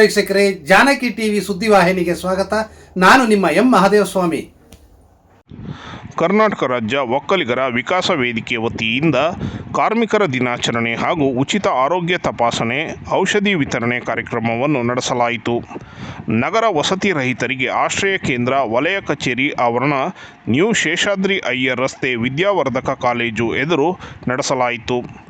ವೀಕ್ಷಕರೇ, ಜಾನಕಿ ಟಿವಿ ಸುದ್ದಿವಾಹಿನಿಗೆ ಸ್ವಾಗತ. ನಾನು ನಿಮ್ಮ ಎಂ ಮಹಾದೇವಸ್ವಾಮಿ. ಕರ್ನಾಟಕ ರಾಜ್ಯ ಒಕ್ಕಲಿಗರ ವಿಕಾಸ ವೇದಿಕೆ ವತಿಯಿಂದ ಕಾರ್ಮಿಕರ ದಿನಾಚರಣೆ ಹಾಗೂ ಉಚಿತ ಆರೋಗ್ಯ ತಪಾಸಣೆ, ಔಷಧಿ ವಿತರಣೆ ಕಾರ್ಯಕ್ರಮವನ್ನು ನಡೆಸಲಾಯಿತು. ನಗರ ವಸತಿ ರಹಿತರಿಗೆ ಆಶ್ರಯ ಕೇಂದ್ರ, ವಲಯ ಕಚೇರಿ ಆವರಣ, ನ್ಯೂ ಶೇಷಾದ್ರಿ ಅಯ್ಯರ್ ರಸ್ತೆ ವಿದ್ಯಾವರ್ಧಕ ಕಾಲೇಜು ಎದುರು ನಡೆಸಲಾಯಿತು.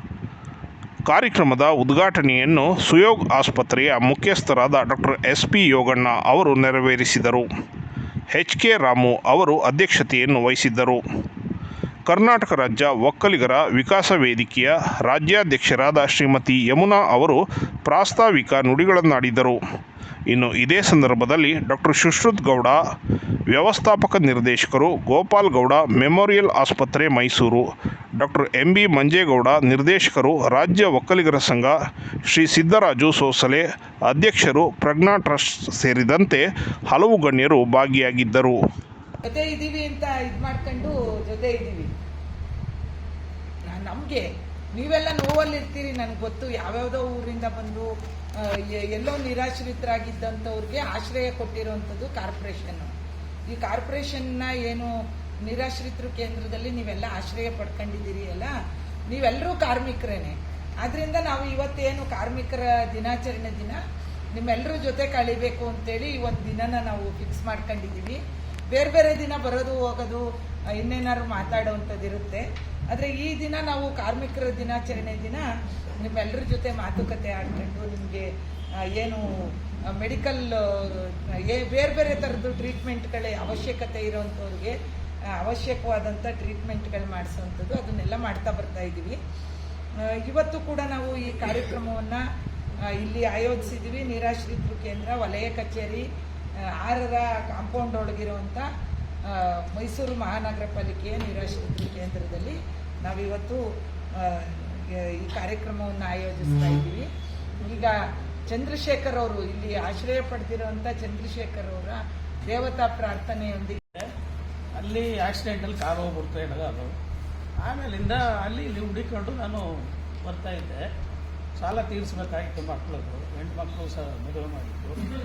ಕಾರ್ಯಕ್ರಮದ ಉದ್ಘಾಟನೆಯನ್ನು ಸುಯೋಗ್ ಆಸ್ಪತ್ರೆಯ ಮುಖ್ಯಸ್ಥರಾದ ಡಾಕ್ಟರ್ ಎಸ್ ಪಿ ಯೋಗಣ್ಣ ಅವರು ನೆರವೇರಿಸಿದರು. ಎಚ್ ಕೆ ರಾಮು ಅವರು ಅಧ್ಯಕ್ಷತೆಯನ್ನು ವಹಿಸಿದ್ದರು. ಕರ್ನಾಟಕ ರಾಜ್ಯ ಒಕ್ಕಲಿಗರ ವಿಕಾಸ ವೇದಿಕೆಯ ರಾಜ್ಯಾಧ್ಯಕ್ಷರಾದ ಶ್ರೀಮತಿ ಯಮುನಾ ಅವರು ಪ್ರಾಸ್ತಾವಿಕ ನುಡಿಗಳನ್ನಾಡಿದರು. ಇನ್ನು ಇದೇ ಸಂದರ್ಭದಲ್ಲಿ ಡಾಕ್ಟರ್ ಸುಶ್ರುತ್ ಗೌಡ, ವ್ಯವಸ್ಥಾಪಕ ನಿರ್ದೇಶಕರು ಗೋಪಾಲ್ ಗೌಡ, ಮೆಮೋರಿಯಲ್ ಆಸ್ಪತ್ರೆ Mysuru, doctor M B Manjegowda, ನಿರ್ದೇಶಕರು ರಾಜ್ಯ ಒಕ್ಕಲಿಗರ ಸಂಘ, ಶ್ರೀ ಸಿದ್ದರಾಜು ಸೋಸಲೆ, ಅಧ್ಯಕ್ಷರು ಪ್ರಜ್ಞಾ ಟ್ರಸ್ಟ್ ಸೇರಿದಂತೆ ಹಲವು ಗಣ್ಯರು ಭಾಗಿಯಾಗಿದ್ದರು. ಜೊತೆ ಇದ್ದೀವಿ ಅಂತ ಇದು ಮಾಡ್ಕೊಂಡು ಜೊತೆ ಇದೀವಿ. ನಮಗೆ ನೀವೆಲ್ಲ ನೋವಲ್ಲಿರ್ತೀರಿ, ನನಗೆ ಗೊತ್ತು. ಯಾವ್ಯಾವುದೋ ಊರಿಂದ ಬಂದು ಎಲ್ಲೋ ನಿರಾಶ್ರಿತರಾಗಿದ್ದಂಥವ್ರಿಗೆ ಆಶ್ರಯ ಕೊಟ್ಟಿರುವಂಥದ್ದು ಕಾರ್ಪೊರೇಷನ್ ಈ ಕಾರ್ಪೊರೇಷನ್ನ ಏನು ನಿರಾಶ್ರಿತರು ಕೇಂದ್ರದಲ್ಲಿ ನೀವೆಲ್ಲ ಆಶ್ರಯ ಪಡ್ಕೊಂಡಿದ್ದೀರಿ ಅಲ್ಲ? ನೀವೆಲ್ಲರೂ ಕಾರ್ಮಿಕರೇನೆ. ಆದ್ರಿಂದ ನಾವು ಇವತ್ತೇನು ಕಾರ್ಮಿಕರ ದಿನಾಚರಣೆ ದಿನ ನಿಮ್ಮೆಲ್ಲರ ಜೊತೆ ಕಳಿಬೇಕು ಅಂತೇಳಿ ಈ ಒಂದು ದಿನನ ನಾವು ಫಿಕ್ಸ್ ಮಾಡ್ಕೊಂಡಿದ್ದೀವಿ. ಬೇರೆ ಬೇರೆ ದಿನ ಬರೋದು ಹೋಗೋದು, ಇನ್ನೇನಾದ್ರು ಮಾತಾಡೋವಂಥದ್ದು ಇರುತ್ತೆ ಆದರೆ ಈ ದಿನ ನಾವು ಕಾರ್ಮಿಕರ ದಿನಾಚರಣೆ ದಿನ ನಿಮ್ಮೆಲ್ಲರ ಜೊತೆ ಮಾತುಕತೆ ಆಡ್ಕೊಂಡು ನಿಮಗೆ ಏನು ಮೆಡಿಕಲ್ ಏ, ಬೇರೆ ಬೇರೆ ಥರದ್ದು ಟ್ರೀಟ್ಮೆಂಟ್ಗಳೇ ಅವಶ್ಯಕತೆ ಇರೋವಂಥವ್ರಿಗೆ ಅವಶ್ಯಕವಾದಂಥ ಟ್ರೀಟ್ಮೆಂಟ್ಗಳು ಮಾಡಿಸೋವಂಥದ್ದು ಅದನ್ನೆಲ್ಲ ಮಾಡ್ತಾ ಬರ್ತಾ ಇದ್ದೀವಿ ಇವತ್ತು ಕೂಡ ನಾವು ಈ ಕಾರ್ಯಕ್ರಮವನ್ನು ಇಲ್ಲಿ ಆಯೋಜಿಸಿದ್ದೀವಿ ನಿರಾಶ್ರಿತರು ಕೇಂದ್ರ, ವಲಯ ಕಚೇರಿ ಆರರ ಕಾಂಪೌಂಡ್ ಒಳಗಿರುವಂಥ ಮೈಸೂರು ಮಹಾನಗರ ಪಾಲಿಕೆಯ ನಿರಾಶ್ರಿತ ಕೇಂದ್ರದಲ್ಲಿ ನಾವಿವತ್ತು ಈ ಕಾರ್ಯಕ್ರಮವನ್ನು ಆಯೋಜಿಸ್ತಾ ಇದ್ದೀವಿ. ಈಗ ಚಂದ್ರಶೇಖರ್ ಅವರು ಇಲ್ಲಿ ಆಶ್ರಯ ಪಡೆದಿರುವಂಥ ಚಂದ್ರಶೇಖರ್ ಅವರ ದೇವತಾ ಪ್ರಾರ್ಥನೆಯೊಂದಿಗೆ ಅಲ್ಲಿ ಆಕ್ಸಿಡೆಂಟಲ್ಲಿ ಕಾರು ಹೋಗ್ಬಿಡ್ತಾ ಅದು. ಆಮೇಲಿಂದ ಅಲ್ಲಿ ಇಲ್ಲಿ ಹುಡುಕೊಂಡು ನಾನು ಬರ್ತಾ ಇದ್ದೆ. ಸಾಲ ತೀರಿಸಬೇಕಾಗಿತ್ತು ಮಕ್ಕಳದ್ದು ಹೆಣ್ಣು ಮಕ್ಕಳು ಸಹ ಮದುವೆ ಮಾಡಿದ್ದು.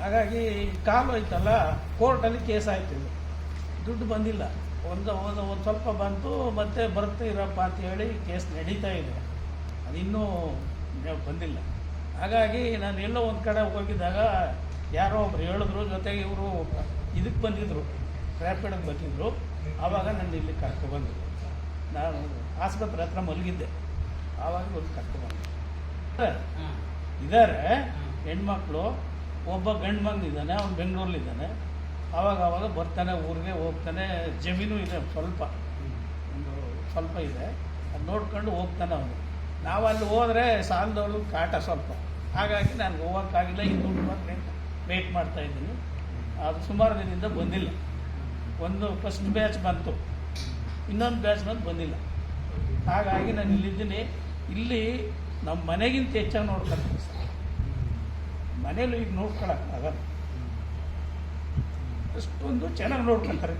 ಹಾಗಾಗಿ ಕಾಲು ಐತಲ್ಲ ಕೋರ್ಟಲ್ಲಿ ಕೇಸ್ ಆಯ್ತು ದುಡ್ಡು ಬಂದಿಲ್ಲ. ಒಂದು ಒಂದು ಒಂದು ಸ್ವಲ್ಪ ಬಂತು ಮತ್ತೆ ಬರುತ್ತೆ ಇರಪ್ಪ ಅಂತ ಹೇಳಿ ಕೇಸ್ ನಡೀತಾ ಇದೆ. ಅದು ಇನ್ನೂ ಬಂದಿಲ್ಲ. ಹಾಗಾಗಿ ನಾನು ಎಲ್ಲೋ ಒಂದು ಕಡೆ ಹೋಗಿದ್ದಾಗ ಯಾರೋ ಒಬ್ರು ಹೇಳಿದ್ರು ಜೊತೆಗೆ ಇವರು ಇದಕ್ಕೆ ಬಂದಿದ್ರು ರ್ಯಾಪಿಡಕ್ಕೆ ಬಂದಿದ್ದರು ಆವಾಗ ನನ್ನ ಇಲ್ಲಿ ಕರ್ಕೊಬಂದರು ನಾನು ಆಸ್ಪತ್ರೆ ಹತ್ರ ಮಲಗಿದ್ದೆ. ಆವಾಗ ಒಂದು ಕರ್ಕೊಬಂದರು ಇದ್ದಾರೆ ಹೆಣ್ಮಕ್ಳು. ಒಬ್ಬ ಗಂಡು ಮಗನಿದ್ದಾನೆ ಅವ್ನು ಬೆಂಗಳೂರಲ್ಲಿದ್ದಾನೆ ಆವಾಗ ಆವಾಗ ಬರ್ತಾನೆ, ಊರಿಗೆ ಹೋಗ್ತಾನೆ, ಜಮೀನು ಇದೆ ಸ್ವಲ್ಪ. ಒಂದು ಸ್ವಲ್ಪ ಇದೆ. ಅದು ನೋಡ್ಕೊಂಡು ಹೋಗ್ತಾನೆ ಅವನು. ನಾವು ಅಲ್ಲಿ ಹೋದರೆ ಸಾಲದವಳು ಕಾಟ ಸ್ವಲ್ಪ. ಹಾಗಾಗಿ ನಾನು ಹೋಗೋಕ್ಕಾಗಿಲ್ಲ, ಈ ದುಡ್ಡು ಬಂದರೆ ವೇಟ್ ಮಾಡ್ತಾ ಇದ್ದೀನಿ. ಅದು ಸುಮಾರು ದಿನದಿಂದ ಬಂದಿಲ್ಲ. ಒಂದು ಫಸ್ಟ್ ಬ್ಯಾಚ್ ಬಂತು. ಇನ್ನೊಂದು ಬ್ಯಾಚ್ ಬಂದು ಬಂದಿಲ್ಲ. ಹಾಗಾಗಿ ನಾನು ಇಲ್ಲಿದ್ದೀನಿ. ಇಲ್ಲಿ ನಮ್ಮ ಮನೆಗಿಂತ ಹೆಚ್ಚಾಗಿ ನೋಡ್ಕೊಳ್ತೀನಿ ಸರ್. ಮನೇಲಿ ಈಗ ನೋಡ್ಕೊಳಕ್ಕಾಗಲ್ಲ ಅಷ್ಟೊಂದು ಚೆನ್ನಾಗಿ ನೋಡ್ಕೊತಾರೆ.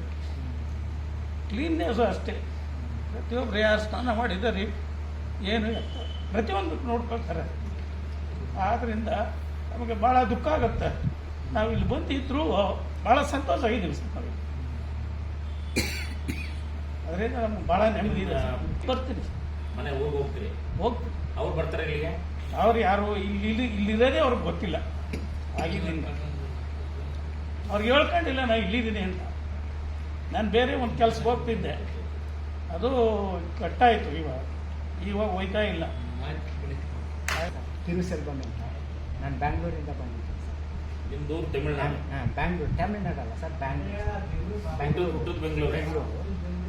ಕ್ಲೀನ್ನೆಸ್ಸು ಅಷ್ಟೇ. ಪ್ರತಿಯೊಬ್ಬರು ಯಾರು ಸ್ನಾನ ಮಾಡಿದ್ದಾರೆ ಏನು ಎತ್ತ ಪ್ರತಿಯೊಂದು ನೋಡ್ಕೊಳ್ತಾರೆ. ಆದ್ದರಿಂದ ನಮಗೆ ಭಾಳ ದುಃಖ ಆಗುತ್ತೆ. ನಾವು ಇಲ್ಲಿ ಬಂದಿದ್ರು ಭಾಳ ಸಂತೋಷ ಆಗಿದ್ದೀವಿ ಸರ್ ನಾವು ಅದರಿಂದ ನಮ್ಗೆ ಭಾಳ ನೆಮ್ಮದಿ ಇದೆ. ಬರ್ತೀನಿ. ಮನೆ ಹೋಗಿ ಹೋಗ್ತೀರಿ? ಹೋಗ್ತೀರಿ ಅವ್ರು ಬರ್ತಾರೆ ಇಲ್ಲಿಗೆ? ಅವ್ರು ಯಾರು ಇಲ್ಲಿ ಇಲ್ಲಿ ಇಲ್ಲಿರೋದೇ ಅವ್ರಿಗೆ ಗೊತ್ತಿಲ್ಲ. ಆಗಿದ್ದೀನಿ. ಅವ್ರಿಗೆ ಹೇಳ್ಕೊಂಡಿಲ್ಲ ನಾನು ಇಲ್ಲಿದ್ದೀನಿ ಅಂತ. ನಾನು ಬೇರೆ ಒಂದು ಕೆಲ್ಸಕ್ಕೆ ಹೋಗ್ತಿದ್ದೆ. ಅದು ಕಟ್ಟಾಯಿತು ಇವಾಗ. ಇವಾಗ ಹೋಯ್ತಾ ಇಲ್ಲ. ತಿರುಸೆಲ್ವಂ ಅಂತ ನಾನು ಬ್ಯಾಂಗ್ಳೂರಿಂದ ಬಂದಿದ್ದೆ ನಿಮ್ಮದು ತಮಿಳ್ನಾಡು? ಹಾಂ ಬ್ಯಾಂಗ್ಳೂರು ತಮಿಳ್ನಾಡು ಅಲ್ಲ ಸರ್ ಬ್ಯಾಂಗ್ಳೂರು. ಬ್ಯಾಂಗ್ಳೂರು ಹುಟ್ಟದ ಬೆಂಗಳೂರು. ಬೆಂಗಳೂರು.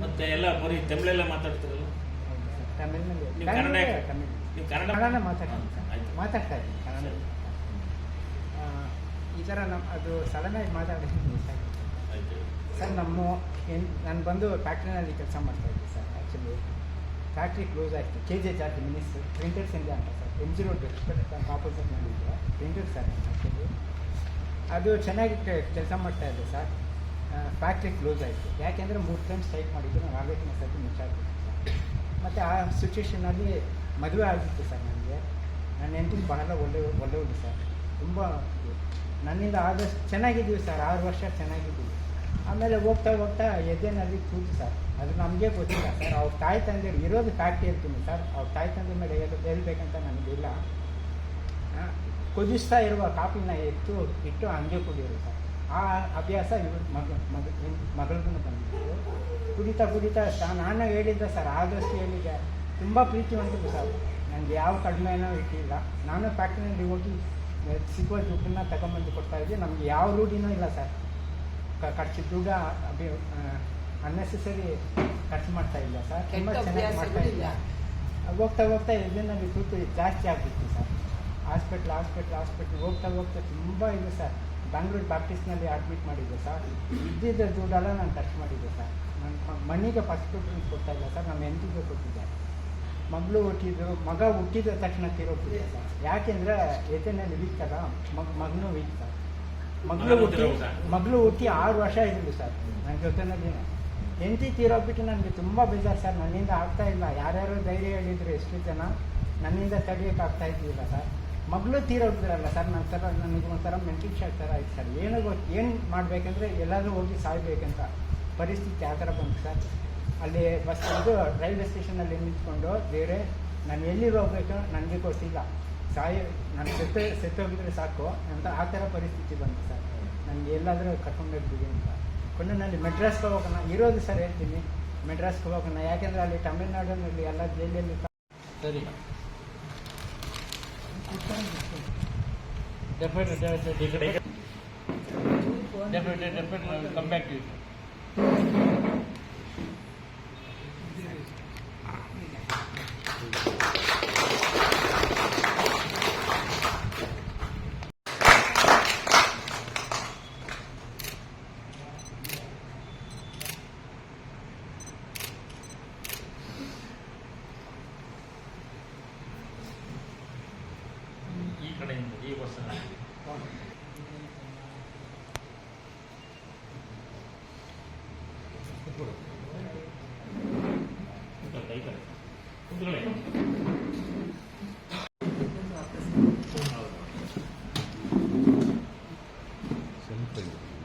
ಮತ್ತೆ ಎಲ್ಲ ಬರೀ ತಮಿಳೆಲ್ಲ ಮಾತಾಡ್ತಿರಲ್ಲ? ತಮಿಳ್ನಲ್ಲಿ ಕನ್ನಡ ತಮಿಳ್ ನೀವು ಕನ್ನಡ ಕನ್ನಡ ಮಾತಾಡ್ತೀನಿ ಸರ್. ಆಯ್ತು. ಮಾತಾಡ್ತಾ ಇದ್ದೀನಿ ಕನ್ನಡ ಈ ಥರ ನಮ್ಮ ಅದು ಸಡನ್ನಾಗಿ ಮಾತಾಡಿ ಸರ್ ನಮ್ಮ ಏನು ನಾನು ಬಂದು ಫ್ಯಾಕ್ಟ್ರಿನಲ್ಲಿ ಕೆಲಸ ಮಾಡ್ತಾ ಇದ್ದೆ ಸರ್ ಆ್ಯಕ್ಚುಲಿ ಫ್ಯಾಕ್ಟ್ರಿ ಕ್ಲೋಸ್ ಆಯಿತು. ಕೆ ಜೆ ಜಾತಿ ಮಿನಿಸ್ ಪ್ರಿಂಟರ್ಸ್ ಇಂಡಿಯಾ ಅಂತ sir. M G road opposite ಮಾಡಿದ್ದೆ ಪ್ರಿಂಟರ್ಸ್ ಸರ್ ಆ್ಯಕ್ಚುಲಿ ಅದು ಚೆನ್ನಾಗಿ ಕೆಲಸ ಮಾಡ್ತಾ ಇದ್ದೆ ಸರ್. ಫ್ಯಾಕ್ಟ್ರಿ ಕ್ಲೋಸ್ ಆಯಿತು. ಯಾಕೆಂದರೆ ಮೂರು ಟೈಮ್ ಸ್ಟ್ರೈಕ್ ಮಾಡಿದ್ದು ನಾವು ಆಗಬೇಕಿನ ಸರ್ತಿ ಮುಚ್ಚಾಡ್ತೀವಿ ಸರ್. ಮತ್ತು ಆ ಸಿಚುವೇಷನಲ್ಲಿ ಮದುವೆ ಆಗಿತ್ತು ಸರ್ ನನಗೆ. ನನ್ನ ಹೆಂಡತಿ ಬಹಳ ಒಳ್ಳೆ ಒಳ್ಳೆಯವಳು ಸರ್. ತುಂಬ. ನನ್ನಿಂದ ಆದಷ್ಟು ಚೆನ್ನಾಗಿದ್ದೀವಿ ಸರ್, ಆರು ವರ್ಷ ಚೆನ್ನಾಗಿದ್ದೀವಿ. ಆಮೇಲೆ ಹೋಗ್ತಾ ಹೋಗ್ತಾ ಎದೆನಲ್ಲಿ ಕೂತು ಸರ್, ಅದು ನಮಗೆ ಗೊತ್ತಿಲ್ಲ ಸರ್. ಅವ್ರ ತಾಯಿ ತಂದೆ ಇರೋದು ಫ್ಯಾಕ್ಟ್ ಹೇಳ್ತೀನಿ ಸರ್. ಅವ್ರ ತಾಯಿ ತಂದೆ ಮೇಲೆ ಹೇಳ- ಹೇಳ್ಬೇಕಂತ ನನಗಿಲ್ಲ ಕುದಿಸ್ತಾ ಇರುವ ಕಾಫಿನ ಎತ್ತು ಇಟ್ಟು ಹಂಗೆ ಕುಡಿಯೋದು ಸರ್. ಆ ಅಭ್ಯಾಸ ಇವ್ರ ಮಗ ಮಗ ಮಗಳಿಗೂ ಬಂದಿತ್ತು ಕುಡಿತಾ ಕುಡಿತಾ ಸ, ನಾನು ಹೇಳಿದ್ದೆ ಸರ್, ಆದಷ್ಟು ಹೇಳಿದ್ದೆ. ತುಂಬ ಪ್ರೀತಿ ಹೊಂದಿದ್ದು ಸರ್. ನನಗೆ ಯಾವ ಕಡಿಮೆನೂ ಇಟ್ಟಿಲ್ಲ. ನಾನು ಫ್ಯಾಕ್ಟ್ರಿನಲ್ಲಿ ಹೋಗಿ ಸಿಗುವ ದುಡ್ಡನ್ನ ತಗೊಂಬಂದು ಕೊಡ್ತಾ ಇದ್ದೆ ನಮಗೆ ಯಾವ ರೂಢಿನೂ ಇಲ್ಲ ಸರ್. ಖರ್ಚಿದ ಖರ್ಚು ದುಡ್ಡು ಅಭಿ ಅನ್ನೆಸೆಸರಿ ಖರ್ಚು ಮಾಡ್ತಾ ಇಲ್ಲ ಸರ್. ತುಂಬ ಚೆನ್ನಾಗಿ ಮಾಡ್ತಾ ಇಲ್ಲ. ಹೋಗ್ತಾ ಹೋಗ್ತಾ ನಮಗೆ ತೂತು ಜಾಸ್ತಿ ಆಗ್ತಿತ್ತು ಸರ್. ಹಾಸ್ಪಿಟ್ಲ್ ಹಾಸ್ಪಿಟ್ಲ್ ಹಾಸ್ಪಿಟ್ಲ್ ಹೋಗ್ತಾ ಹೋಗ್ತಾ ತುಂಬ ಇದೆ ಸರ್. ಬ್ಯಾಂಗ್ಳೂರು ಬ್ಯಾಪ್ಟಿಸ್ಟ್ನಲ್ಲಿ ಅಡ್ಮಿಟ್ ಮಾಡಿದ್ದೆ ಸರ್. ಇದ್ದಿದ್ದ ದುಡ್ಡೆಲ್ಲ ನಾನು ಖರ್ಚು ಮಾಡಿದ್ದೆ ಸರ್. ನನ್ನ ಮನೆಗೆ ಫಸ್ಟ್ ಕೊಡ್ತಾ ಇಲ್ಲ ಸರ್. ನಮ್ಮ ಹೆಂಡತಿಗೆ ಕೊಟ್ಟಿದ್ದೆ. ಮಗಳು ಹುಟ್ಟಿದ್ರು ಮಗ ಹುಟ್ಟಿದ ತಕ್ಷಣ ತೀರೋಗ್ತಿದೆ ಸರ್. ಯಾಕೆಂದರೆ ಎದೆನಲ್ಲಿ ವೀಕ್ ಅಲ್ಲ ಮಗ್ ಮಗನೂ ವೀಕ್ ಮಗಳು ಹುಟ್ಟಿ? ಮಗಳು ಹುಟ್ಟಿ ಆರು ವರ್ಷ ಇದ್ದಿದ್ದು ಸರ್. ನನ್ನ ಜೊತೆನಲ್ಲಿನೇ. ಹೆಂಡತಿ ತೀರೋಗ್ಬಿಟ್ಟು ನನಗೆ ತುಂಬ ಬೇಜಾರು ಸರ್. ನನ್ನಿಂದ ಆಗ್ತಾ ಇಲ್ಲ. ಯಾರ್ಯಾರು ಧೈರ್ಯ ಹೇಳಿದ್ರು ಎಷ್ಟು ಜನ ನನ್ನಿಂದ ತಡೆಯೋಕ್ಕಾಗ್ತಾ ಆಗ್ತಾ ಇದ್ದಿಲ್ಲ ಸರ್. ಮಗಳು ತೀರೋಗಿದ್ರಲ್ಲ ಸರ್ ನನ್ನ ಥರ ನನಗೆ ಒಂಥರ ಮೆಂಟಲ್ ಶಾಕ್ ಥರ ಆಯ್ತು ಸರ್. ಏನು ಗೊತ್ತು ಏನು ಮಾಡಬೇಕಂದ್ರೆ ಎಲ್ಲರೂ ಹೋಗಿ ಸಾಯ್ಬೇಕಂತ ಪರಿಸ್ಥಿತಿ ಆ ಥರ ಬಂತು ಸರ್. ಅಲ್ಲಿ ಬಸ್ ಇದು ರೈಲ್ವೆ ಸ್ಟೇಷನಲ್ಲಿ ನಿಂತ್ಕೊಂಡು ಬೇರೆ ನಾನು ಎಲ್ಲಿಗೆ ಹೋಗ್ಬೇಕು ನನಗೆ ಗೊತ್ತಿಲ್ಲ. ಸಾಯಿ, ನಾನು ಸೆತ್ತ, ಸೆತ್ತೋಗಿದ್ರೆ ಸಾಕು ಅಂತ ಆ ಥರ ಪರಿಸ್ಥಿತಿ ಬಂತು ಸರ್. ನನಗೆ ಎಲ್ಲಾದರೂ ಕರ್ಕೊಂಡೋಗ್ಬಿಡಿ ಅಂತ. ಕೊಂಡನಲ್ಲಿ ಮೆಡ್ರಾಸ್ಗೆ ಹೋಗೋಣ ಇರೋದು ಸರ್ ಹೇಳ್ತೀನಿ. ಮೆಡ್ರಾಸ್ಗೆ ಹೋಗೋಣ ಯಾಕೆಂದರೆ ಅಲ್ಲಿ ತಮಿಳ್ನಾಡಿನಲ್ಲಿ ಎಲ್ಲ ಜೈಲಲ್ಲಿ ಸರಿ. Definite definite come back to ಈ ಕಡೆಯಿಂದ ಈ ಬಸ್ ಈ ಕಡೆ ಕುತ್ಕೊಳ್ಳಿ. ಹೌದು. ಸರ್ ಎಲ್ಲರೂ ಬಂದೈತೆ ಬಿಡಿ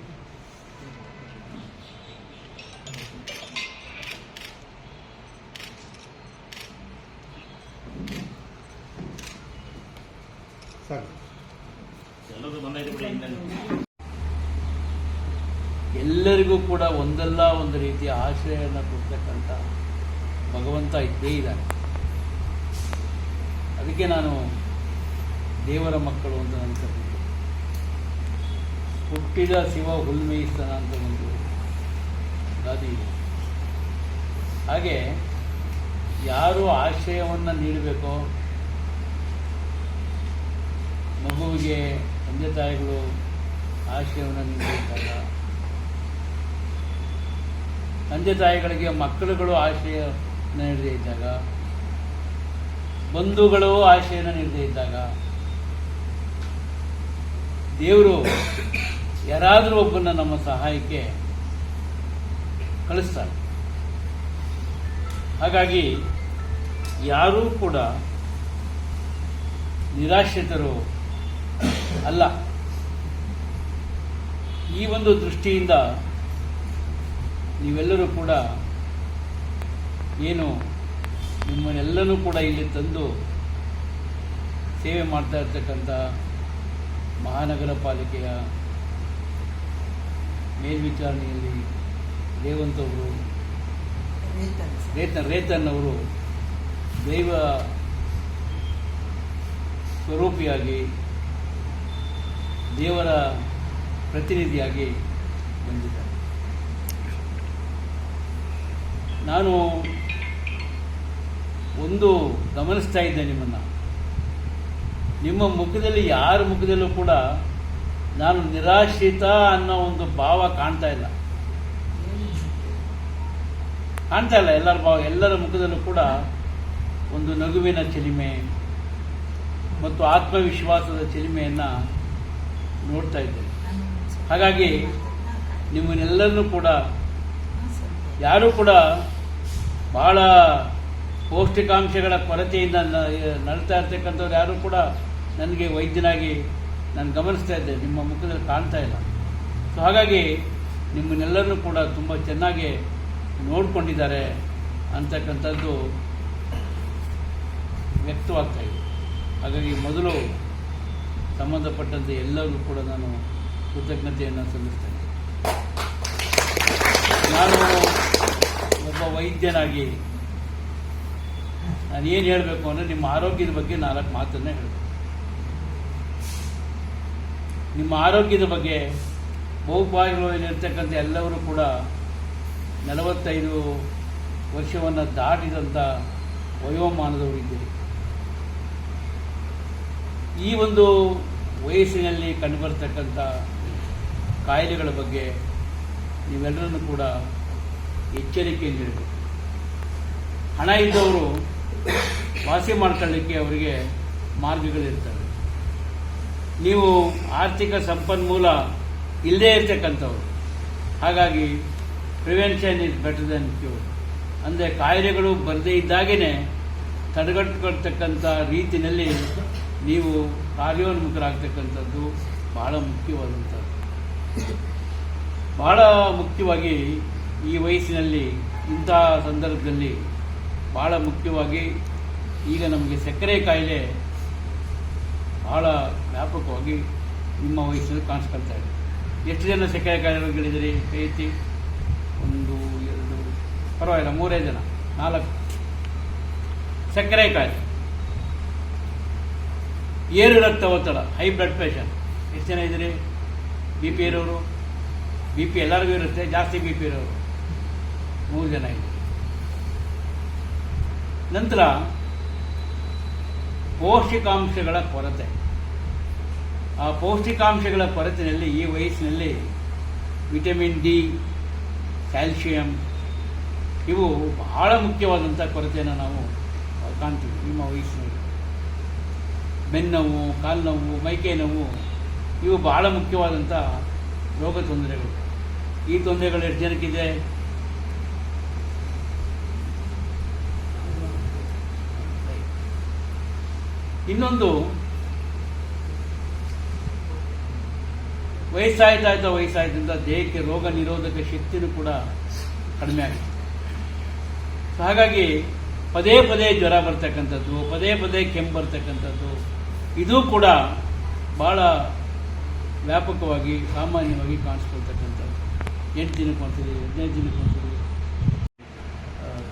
ಹಿಂದೆ ಎಲ್ಲರಿಗೂ ಕೂಡ ಒಂದಲ್ಲ ಒಂದು ರೀತಿಯ ಆಶ್ರಯವನ್ನು ಕೊಡ್ತಕ್ಕಂಥ ಭಗವಂತ ಇದ್ದೇ ಇದ್ದಾನೆ. ಅದಕ್ಕೆ ನಾನು ದೇವರ ಮಕ್ಕಳು ಅಂತ ನಾನು ಹುಟ್ಟಿದ ಶಿವ ಹುಲ್ಮೇಯಿಸ್ತಾನ ಅಂತ ಒಂದು ಗಾದಿ ಇದೆ. ಹಾಗೆ ಯಾರು ಆಶ್ರಯವನ್ನು ನೀಡಬೇಕೋ ಮಗುವಿಗೆ ತಂದೆ ತಾಯಿಗಳು ಆಶ್ರಯವನ್ನು ನೀಡಬೇಕಾಗ ತಂದೆ ತಾಯಿಗಳಿಗೆ ಮಕ್ಕಳುಗಳು ಆಶ್ರಯ ನೀಡದೇ ಇದ್ದಾಗ, ಬಂಧುಗಳು ಆಶಯನ ನೀಡದೇ ಇದ್ದಾಗ, ದೇವರು ಯಾರಾದರೂ ಒಬ್ಬನ ನಮ್ಮ ಸಹಾಯಕ್ಕೆ ಕಳಿಸ್ತಾರೆ. ಹಾಗಾಗಿ ಯಾರೂ ಕೂಡ ನಿರಾಶ್ರಿತರು ಅಲ್ಲ. ಈ ಒಂದು ದೃಷ್ಟಿಯಿಂದ ನೀವೆಲ್ಲರೂ ಕೂಡ ಏನು ನಿಮ್ಮನ್ನೆಲ್ಲನೂ ಕೂಡ ಇಲ್ಲಿ ತಂದು ಸೇವೆ ಮಾಡ್ತಾ ಇರ್ತಕ್ಕಂಥ ಮಹಾನಗರ ಪಾಲಿಕೆಯ ಮೇಲ್ವಿಚಾರಣೆಯಲ್ಲಿ ರೇವಂತ್ ಅವರು ರೇತನ್ ರೇತನ್ ಅವರು ದೈವ ಸ್ವರೂಪಿಯಾಗಿ ದೇವರ ಪ್ರತಿನಿಧಿಯಾಗಿ ಬಂದಿದ್ದಾರೆ. ನಾನು ಒಂದು ಗಮನಿಸ್ತಾ ಇದ್ದೆ ನಿಮ್ಮನ್ನು. ನಿಮ್ಮ ಮುಖದಲ್ಲಿ ಯಾರ ಮುಖದಲ್ಲೂ ಕೂಡ ನಾನು ನಿರಾಶ್ರಿತ ಅನ್ನೋ ಒಂದು ಭಾವ ಕಾಣ್ತಾ ಇಲ್ಲ. ಕಾಣ್ತಾ ಇಲ್ಲ. ಎಲ್ಲರ ಭಾವ, ಎಲ್ಲರ ಮುಖದಲ್ಲೂ ಕೂಡ ಒಂದು ನಗುವಿನ ಚಿಲಿಮೆ ಮತ್ತು ಆತ್ಮವಿಶ್ವಾಸದ ಚಿಲಿಮೆಯನ್ನು ನೋಡ್ತಾ ಇದ್ದೇನೆ. ಹಾಗಾಗಿ ನಿಮ್ಮನ್ನೆಲ್ಲರನ್ನೂ ಕೂಡ, ಯಾರೂ ಕೂಡ ಬಹಳ ಪೌಷ್ಟಿಕಾಂಶಗಳ ಕೊರತೆಯಿಂದ ನಡ್ತಾ ಇರ್ತಕ್ಕಂಥವ್ರು ಯಾರೂ ಕೂಡ ನನಗೆ ವೈದ್ಯನಾಗಿ ನಾನು ಗಮನಿಸ್ತಾ ಇದ್ದೆ ನಿಮ್ಮ ಮುಖದಲ್ಲಿ ಕಾಣ್ತಾ ಇಲ್ಲ. ಸೊ ಹಾಗಾಗಿ ನಿಮ್ಮನ್ನೆಲ್ಲರನ್ನೂ ಕೂಡ ತುಂಬ ಚೆನ್ನಾಗಿ ನೋಡಿಕೊಂಡಿದ್ದಾರೆ ಅಂತಕ್ಕಂಥದ್ದು ವ್ಯಕ್ತವಾಗ್ತಾ ಇದೆ. ಹಾಗಾಗಿ ಮೊದಲು ಸಂಬಂಧಪಟ್ಟಂತೆ ಎಲ್ಲರಿಗೂ ಕೂಡ ನಾನು ಕೃತಜ್ಞತೆಯನ್ನು ಸಲ್ಲಿಸ್ತೇನೆ. ನಾನು ಒಬ್ಬ ವೈದ್ಯನಾಗಿ ನಾನು ಏನು ಹೇಳಬೇಕು ಅಂದರೆ ನಿಮ್ಮ ಆರೋಗ್ಯದ ಬಗ್ಗೆ ನಾಲ್ಕು ಮಾತನ್ನು ಹೇಳಬೇಕು. ನಿಮ್ಮ ಆರೋಗ್ಯದ ಬಗ್ಗೆ ಬಹುಪಾಯಿಗಳಿರ್ತಕ್ಕಂಥ ಎಲ್ಲರೂ ಕೂಡ ನಲವತ್ತೈದು ವರ್ಷವನ್ನು ದಾಟಿದಂಥ ವಯೋಮಾನದವರಿದ್ದೀರಿ. ಈ ಒಂದು ವಯಸ್ಸಿನಲ್ಲಿ ಕಂಡುಬರ್ತಕ್ಕಂಥ ಕಾಯಿಲೆಗಳ ಬಗ್ಗೆ ನೀವೆಲ್ಲರನ್ನು ಕೂಡ ಎಚ್ಚರಿಕೆಯಿಂದಿರಬೇಕು ಹಣ ಇದ್ದವರು ವಾಸಿ ಮಾಡ್ಕೊಳ್ಳಿಕ್ಕೆ ಅವರಿಗೆ ಮಾರ್ಗಗಳಿರ್ತವೆ. ನೀವು ಆರ್ಥಿಕ ಸಂಪನ್ಮೂಲ ಇಲ್ಲದೇ ಇರ್ತಕ್ಕಂಥವ್ರು. ಹಾಗಾಗಿ prevention is better than cure ಅಂದರೆ ಕಾಯಿಲೆಗಳು ಬರದೇ ಇದ್ದಾಗೇ ತಡೆಗಟ್ಟತಕ್ಕಂಥ ರೀತಿಯಲ್ಲಿ ನೀವು ಕಾರ್ಯೋನ್ಮುಖರಾಗ್ತಕ್ಕಂಥದ್ದು ಬಹಳ ಮುಖ್ಯವಾದಂಥದ್ದು. ಬಹಳ ಮುಖ್ಯವಾಗಿ ಈ ವಯಸ್ಸಿನಲ್ಲಿ, ಇಂಥ ಸಂದರ್ಭದಲ್ಲಿ ಬಹಳ ಮುಖ್ಯವಾಗಿ ಈಗ ನಮಗೆ ಸಕ್ಕರೆ ಕಾಯಿಲೆ ಬಹಳ ವ್ಯಾಪಕವಾಗಿ ನಿಮ್ಮ ವಯಸ್ಸಿನಲ್ಲಿ ಕಾಣಿಸ್ಕೊಳ್ತಾ ಇದೆ. ಎಷ್ಟು ಜನ ಸಕ್ಕರೆ ಕಾಯಿಲೆಗಳಿದ್ದೀರಿ ಕೈತಿ ಒಂದು, ಎರಡು, ಪರವಾಗಿಲ್ಲ, ಮೂರೇ ಜನ, ನಾಲ್ಕು. ಸಕ್ಕರೆ ಕಾಯಿಲೆ. ಏರು ರಕ್ತ ಒತ್ತಡ ಹೈ ಬ್ಲಡ್ ಪ್ರೆಷರ್ ಎಷ್ಟು ಜನ ಇದ್ದೀರಿ? ಬಿ ಪಿ ಇರೋರು? ಬಿ ಪಿ ಎಲ್ಲರಿಗೂ ಇರುತ್ತೆ, ಜಾಸ್ತಿ ಬಿ ಪಿ ಇರೋರು. ಮೂರು ಜನ ಇದ್ದಾರೆ. ನಂತರ ಪೌಷ್ಟಿಕಾಂಶಗಳ ಕೊರತೆ. ಆ ಪೌಷ್ಟಿಕಾಂಶಗಳ ಕೊರತೆಯಲ್ಲಿ ಈ ವಯಸ್ಸಿನಲ್ಲಿ ವಿಟಮಿನ್ ಡಿ ಕ್ಯಾಲ್ಶಿಯಂ ಇವು ಬಹಳ ಮುಖ್ಯವಾದಂಥ ಕೊರತೆಯನ್ನು ನಾವು ಕಾಣ್ತೀವಿ ನಿಮ್ಮ ವಯಸ್ಸಿನಲ್ಲಿ. ಬೆನ್ನೋವು ಕಾಲು ನೋವು ಮೈಕೈ ನೋವು ಇವು ಬಹಳ ಮುಖ್ಯವಾದಂಥ ರೋಗ ತೊಂದರೆಗಳು. ಈ ತೊಂದರೆಗಳು ಎಷ್ಟು ಜನಕ್ಕಿದೆ? ಇನ್ನೊಂದು ವಯಸ್ಸಾಯ್ತಾ ಆಯ್ತಾ ವಯಸ್ಸಾಯ್ತಾ ದೇಹಕ್ಕೆ ರೋಗ ನಿರೋಧಕ ಶಕ್ತಿನೂ ಕೂಡ ಕಡಿಮೆ ಆಗಿದೆ. ಹಾಗಾಗಿ ಪದೇ ಪದೇ ಜ್ವರ ಬರ್ತಕ್ಕಂಥದ್ದು, ಪದೇ ಪದೇ ಕೆಮ್ಮು ಬರ್ತಕ್ಕಂಥದ್ದು ಇದು ಕೂಡ ಭಾಳ ವ್ಯಾಪಕವಾಗಿ, ಸಾಮಾನ್ಯವಾಗಿ ಕಾಣಿಸ್ಕೊಳ್ತಕ್ಕಂಥದ್ದು. ಎಂಟು ದಿನಕ್ಕೆ ಒಂದ್ಸರಿ, ಹದಿನೈದು ದಿನಕ್ಕೆ ಒಂದ್ಸರಿ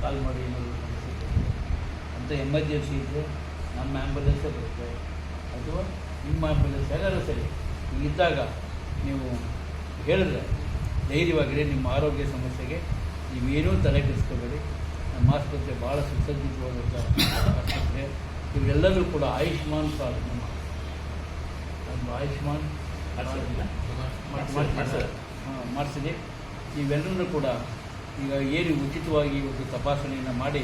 ಕಾಲ್ ಮಾಡಿ ಅಂತ ಎಮರ್ಜೆನ್ಸಿ ಇದ್ದರೆ ನಮ್ಮ ಆ್ಯಂಬುಲೆನ್ಸೇ ಬರುತ್ತೆ ಅಥವಾ ನಿಮ್ಮ ಆ್ಯಂಬುಲೆನ್ಸ್ ಎಲ್ಲರೂ ಸರಿ ಇದ್ದಾಗ ನೀವು ಹೇಳಿದ್ರೆ ಧೈರ್ಯವಾಗಿರಿ, ನಿಮ್ಮ ಆರೋಗ್ಯ ಸಮಸ್ಯೆಗೆ ನೀವೇನೂ ತಲೆ ಕೆಡಿಸ್ಕೋಬೇಡಿ ನಮ್ಮ ಆಸ್ಪತ್ರೆ ಭಾಳ ಸುಸಜ್ಜಿತವಾದಂಥ ಆಸ್ಪತ್ರೆ. ಇವರೆಲ್ಲರೂ ಕೂಡ ಆಯುಷ್ಮಾನ್ ಕಾರ್ಡ್ ನಮ್ಮ ಆಯುಷ್ಮಾನ್? ಮಾಡಿಸಿದೆ ಇವೆಲ್ಲರೂ ಕೂಡ ಈಗ ಏನು ಉಚಿತವಾಗಿ ಒಂದು ತಪಾಸಣೆಯನ್ನು ಮಾಡಿ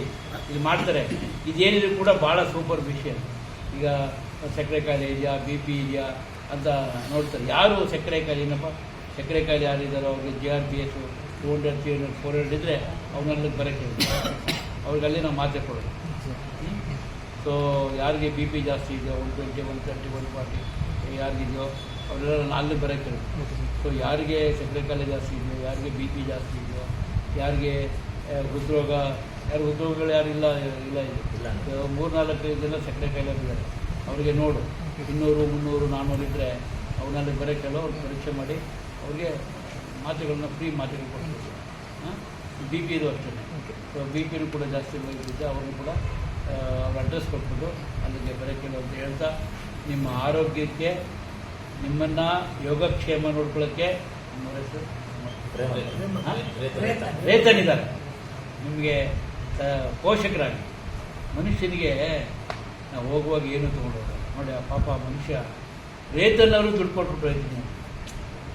ಇದು ಮಾಡ್ತಾರೆ. ಇದೇನಿದ್ರು ಕೂಡ ಭಾಳ ಸೂಪರ್ ವಿಷಯ. ಈಗ ಸಕ್ಕರೆ ಕಾಯಿಲೆ ಇದೆಯಾ? ಬಿ ಪಿ ಇದೆಯಾ? ಅಂತ ನೋಡ್ತಾರೆ. ಯಾರು ಸಕ್ಕರೆ ಕಾಯಿಲೆ ಏನಪ್ಪ? ಸಕ್ಕರೆ ಕಾಯಿಲೆ ಯಾರಿದ್ದಾರೋ ಅವ್ರಿಗೆ G R P S two hundred three hundred four hundred ಇದ್ದರೆ ಅವನ್ನೆಲ್ಲ ಬರೋಕ್ಕೆ ಅವ್ರಿಗಲ್ಲಿ ನಾವು ಮಾತ್ರೆ ಕೊಡೋದು. ಸೊ ಯಾರಿಗೆ ಬಿ ಪಿ ಜಾಸ್ತಿ ಇದೆಯೋ one twenty one thirty one forty ಯಾರಿಗಿದೆಯೋ ಅವರೆಲ್ಲ ಅಲ್ಲಿ ಬರೋಕ್ಕೆ ಸೊ ಯಾರಿಗೆ ಸಕ್ಕರೆ ಕಾಯಿಲೆ ಜಾಸ್ತಿ ಇದೆಯೋ ಯಾರಿಗೆ ಬಿ ಪಿ ಜಾಸ್ತಿ ಇದೆಯೋ ಯಾರಿಗೆ ಹೃದ್ರೋಗ ಯಾರು ಹೃದ್ರೋಗಗಳು ಯಾರು ಇಲ್ಲ ಇಲ್ಲ ಇಲ್ಲ. ಮೂರ್ನಾಲ್ಕು ಜನ ಸಕ್ಕರೆ ಕಾಯಿಲೆ ಇದ್ದಾರೆ. ಅವರಿಗೆ ನೋಡು ಇನ್ನೂರು ಮುನ್ನೂರು ನಾನ್ನೂರು ಇದ್ದರೆ ಅವನಲ್ಲಿ ಬರೋಕ್ಕೆಲ್ಲ ಅವ್ರು ಪರೀಕ್ಷೆ ಮಾಡಿ ಅವ್ರಿಗೆ ಮಾತ್ರೆಗಳನ್ನ ಫ್ರೀ ಮಾತ್ರೆಗಳು ಕೊಡ್ತೀವಿ ಬಿ ಪಿ ಇದು ಅಷ್ಟೇ ಸೊ ಬಿ ಪಿನೂ ಕೂಡ ಜಾಸ್ತಿ ಬಂದಿದ್ದೆ ಅವ್ರನ್ನೂ ಕೂಡ ಅವ್ರ ಅಡ್ರೆಸ್ ಕೊಟ್ಬಿಟ್ಟು ಅಲ್ಲಿಗೆ ಬರೋಕ್ಕೆ ಅಂತ ಹೇಳ್ತಾ ನಿಮ್ಮ ಆರೋಗ್ಯಕ್ಕೆ ನಿಮ್ಮನ್ನು ಯೋಗಕ್ಷೇಮ ನೋಡ್ಕೊಳ್ಳೋಕ್ಕೆ. ರೇತನಿದ್ದಾರೆ ನಿಮಗೆ ಪೋಷಕರಾಗಿ. ಮನುಷ್ಯನಿಗೆ ನಾವು ಹೋಗುವಾಗ ಏನು ತೊಗೊಂಡೋಗ ನೋಡಿ ಆ ಪಾಪ ಮನುಷ್ಯ ರೇತನವರು ದುಡ್ಡು ಕೊಟ್ಬಿಟ್ಟು ಹೋಯ್ತೀನಿ.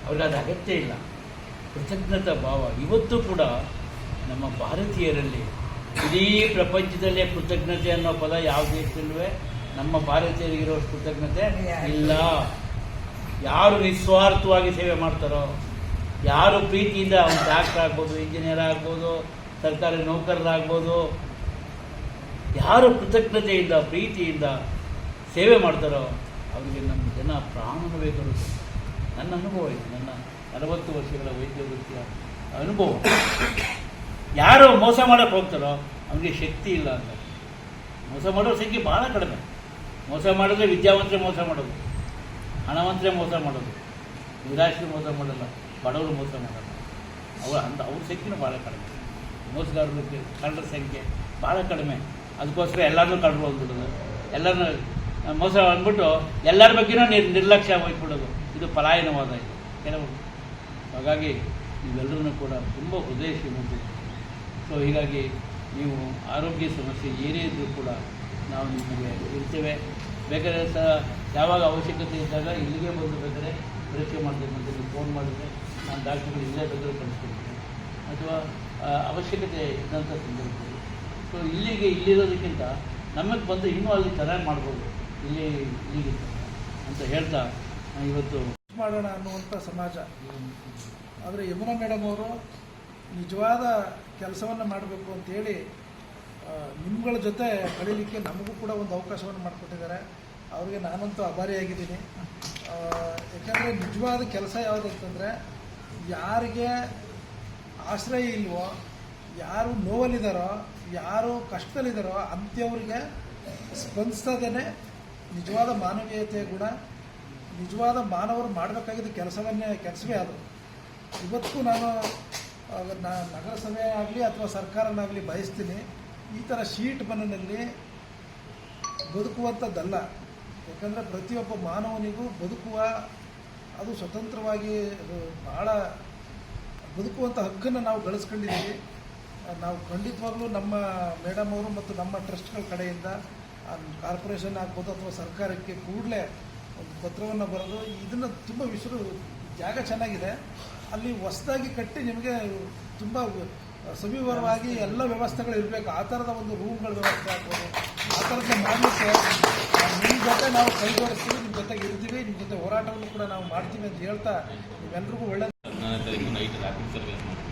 ಅವ್ರಿಗೆ ಅದು ಅಗತ್ಯ ಇಲ್ಲ. ಕೃತಜ್ಞತಾ ಭಾವ. ಇವತ್ತು ಕೂಡ ನಮ್ಮ ಭಾರತೀಯರಲ್ಲಿ ಇಡೀ ಪ್ರಪಂಚದಲ್ಲೇ ಕೃತಜ್ಞತೆ ಅನ್ನೋ ಪದ ಯಾವ ದೇಶದಲ್ಲೂ ನಮ್ಮ ಭಾರತೀಯರಿಗಿರೋಷ್ಟು ಕೃತಜ್ಞತೆ ಇಲ್ಲ. ಯಾರು ನಿಸ್ವಾರ್ಥವಾಗಿ ಸೇವೆ ಮಾಡ್ತಾರೋ, ಯಾರು ಪ್ರೀತಿಯಿಂದ ಅವ್ನು ಡಾಕ್ಟರ್ ಆಗ್ಬೋದು, ಇಂಜಿನಿಯರ್ ಆಗ್ಬೋದು, ಸರ್ಕಾರಿ ನೌಕರರಾಗ್ಬೋದು, ಯಾರು ಕೃತಜ್ಞತೆಯಿಂದ, ಪ್ರೀತಿಯಿಂದ ಸೇವೆ ಮಾಡ್ತಾರೋ, ಅವರಿಗೆ ನಮ್ಮ ಜನ ಪ್ರಾಣವೇ ಕೊಡುತ್ತೆ ನನ್ನ ಅನುಭವ ಇದು, ನನ್ನ ನಲವತ್ತು ವರ್ಷಗಳ ವೈದ್ಯ ವೃತ್ತಿಯ ಅನುಭವ. ಯಾರು ಮೋಸ ಮಾಡೋಕ್ಕೆ ಹೋಗ್ತಾರೋ ಅವನಿಗೆ ಶಕ್ತಿ ಇಲ್ಲ ಅಂತ. ಮೋಸ ಮಾಡೋ ಸಂಖ್ಯೆ ಭಾಳ ಕಡಿಮೆ. ಮೋಸ ಮಾಡಿದ್ರೆ ವಿದ್ಯಾವಂತರೇ ಮೋಸ ಮಾಡೋದು. ಹಣವಂತರೇ ಮೋಸ ಮಾಡೋದು. ನಿರಾಶ್ರೆ ಮೋಸ ಮಾಡಲ್ಲ. ಬಡವರು ಮೋಸ ಮಾಡಲ್ಲ. ಅವ್ರ ಅಂತ ಅವ್ರ ಸಂಖ್ಯೆನೂ ಭಾಳ ಕಡಿಮೆ. ಮೋಸಗಾರರ ಕಳ್ಳರ ಸಂಖ್ಯೆ ಭಾಳ ಕಡಿಮೆ. ಅದಕ್ಕೋಸ್ಕರ ಎಲ್ಲರನ್ನೂ ಕಳ್ಳರು ಹೋಗ್ಬಿಡೋದು ಎಲ್ಲರನ್ನೂ, ಮೋಸ ಅಂದ್ಬಿಟ್ಟು ಎಲ್ಲರ ಬಗ್ಗೆನೂ ನಿರ್, ನಿರ್ಲಕ್ಷ್ಯ ಹೋಗ್ಬಿಡೋದು ಇದು ಪಲಾಯನವಾದ ಇದು. ಕೆಲವು, ಹಾಗಾಗಿ ಇವೆಲ್ಲರೂ ಕೂಡ ತುಂಬ ಉದ್ದೇಶ ಶ್ರೀಮಂತಿದೆ ಸೊ ಹೀಗಾಗಿ ನೀವು ಆರೋಗ್ಯ ಸಮಸ್ಯೆ ಏನೇ ಇದ್ದರೂ ಕೂಡ ನಾವು ನಿಮಗೆ ಇರ್ತೇವೆ ಬೇಕಾದ್ರೆ ಸಹ ಯಾವಾಗ ಅವಶ್ಯಕತೆ ಇದ್ದಾಗ ಇಲ್ಲಿಗೆ ಬಂದು ಬೇಕಾದ್ರೆ ಪರೀಕ್ಷೆ ಮಾಡಬೇಕು ಅಂತ ಫೋನ್ ಮಾಡಿದರೆ ನಾನು ಡಾಕ್ಟ್ರುಗಳು ಇಲ್ಲೇ ಬೇಕಾದ್ರೂ ಕಳಿಸ್ಕೊಡ್ತೀನಿ. ಅಥವಾ ಅವಶ್ಯಕತೆ ಇದ್ದಂಥ ಸಂದರ್ಭದಲ್ಲಿ. ಸೊ ಇಲ್ಲಿಗೆ ಇಲ್ಲಿರೋದಕ್ಕಿಂತ ನಮಗೆ ಬಂದು ಇನ್ನೂ ಅಲ್ಲಿ ಚೆನ್ನಾಗಿ ಮಾಡ್ಬೋದು. ಇಲ್ಲಿ, ಇಲ್ಲಿಗೆ ಅಂತ ಹೇಳ್ತಾ ಇವತ್ತು ಮಾಡೋಣ ಅನ್ನುವಂಥ ಸಮಾಜ. ಆದರೆ ಯಮುನಾ ಮೇಡಮ್ ಅವರು ನಿಜವಾದ ಕೆಲಸವನ್ನು ಮಾಡಬೇಕು ಅಂತೇಳಿ ನಿಮ್ಮಗಳ ಜೊತೆ ಕಳೀಲಿಕ್ಕೆ ನಮಗೂ ಕೂಡ ಒಂದು ಅವಕಾಶವನ್ನು ಮಾಡಿಕೊಟ್ಟಿದ್ದಾರೆ. ಅವರಿಗೆ ನಾನಂತೂ ಅಭಾರಿಯಾಗಿದ್ದೀನಿ ಯಾಕೆಂದರೆ ನಿಜವಾದ ಕೆಲಸ ಯಾವುದು ಅಂತಂದರೆ, ಯಾರಿಗೆ ಆಶ್ರಯ ಇಲ್ವೋ, ಯಾರು ನೋವಲ್ಲಿದ್ದಾರೋ ಯಾರು ಕಷ್ಟದಲ್ಲಿದ್ದಾರೋ ಅಂಥವ್ರಿಗೆ ಸ್ಪಂದಿಸ್ತದೇ ನಿಜವಾದ ಮಾನವೀಯತೆ ಗುಣ ನಿಜವಾದ ಮಾನವರು ಮಾಡಬೇಕಾಗಿದ್ದ ಕೆಲಸವನ್ನೇ, ಕೆಲಸವೇ ಅದು. ಇವತ್ತು ನಾನು ಆ, ನ- ನಗರಸಭೆ ಆಗಲಿ ಅಥವಾ ಸರ್ಕಾರನಾಗಲಿ ಬಯಸ್ತೀನಿ ಈ ಥರ ಶೀಟ್ ಮನೆಯಲ್ಲಿ ಬದುಕುವಂಥದ್ದಲ್ಲ. ಯಾಕಂದರೆ ಪ್ರತಿಯೊಬ್ಬ ಮಾನವನಿಗೂ ಬದುಕುವ ಅದು ಸ್ವತಂತ್ರವಾಗಿ ಭಾಳ ಬದುಕುವಂಥ ಹಕ್ಕನ್ನು ನಾವು ಗಳಿಸ್ಕೊಂಡಿದ್ದೀವಿ. ನಾವು ಖಂಡಿತವಾಗ್ಲೂ ನಮ್ಮ ಮೇಡಮ್ ಅವರು ಮತ್ತು ನಮ್ಮ ಟ್ರಸ್ಟ್ಗಳ ಕಡೆಯಿಂದ ಕಾರ್ಪೊರೇಷನ್ ಆಗ್ಬೋದು ಅಥವಾ ಸರ್ಕಾರಕ್ಕೆ ಕೂಡಲೇ ಒಂದು ಪತ್ರವನ್ನು ಬರೆದು ಇದನ್ನು ತುಂಬ ವಿಶ್ರು ಜಾಗ ಚೆನ್ನಾಗಿದೆ. ಅಲ್ಲಿ ಹೊಸದಾಗಿ ಕಟ್ಟಿ ನಿಮಗೆ ತುಂಬ ಸವಿವರವಾಗಿ ಎಲ್ಲ ವ್ಯವಸ್ಥೆಗಳು ಇರಬೇಕು. ಆ ಥರದ ಒಂದು ರೂಮ್ಗಳ ವ್ಯವಸ್ಥೆ ಆಗ್ಬೋದು. ಆ ಥರದ ಮಾಡಲಿಕ್ಕೆ ನಿಮ್ಮ ಜೊತೆ ನಾವು ಕೈ ಜೋಡಿಸ್ತೀವಿ ನಿಮ್ಮ ಜೊತೆಗೆ ಇರ್ತೀವಿ ನಿಮ್ಮ ಜೊತೆ ಹೋರಾಟವನ್ನು ಕೂಡ ನಾವು ಮಾಡ್ತೀವಿ ಅಂತ ಹೇಳ್ತಾ ನೀವೆಲ್ರಿಗೂ ಒಳ್ಳೆ ಹದಿನಾರನೇ ತಾರೀಕು ನೈಟ್ ರ್ಯಾಪಿಡ್ ಸರ್ವಿಸ್ ಮಾಡಿ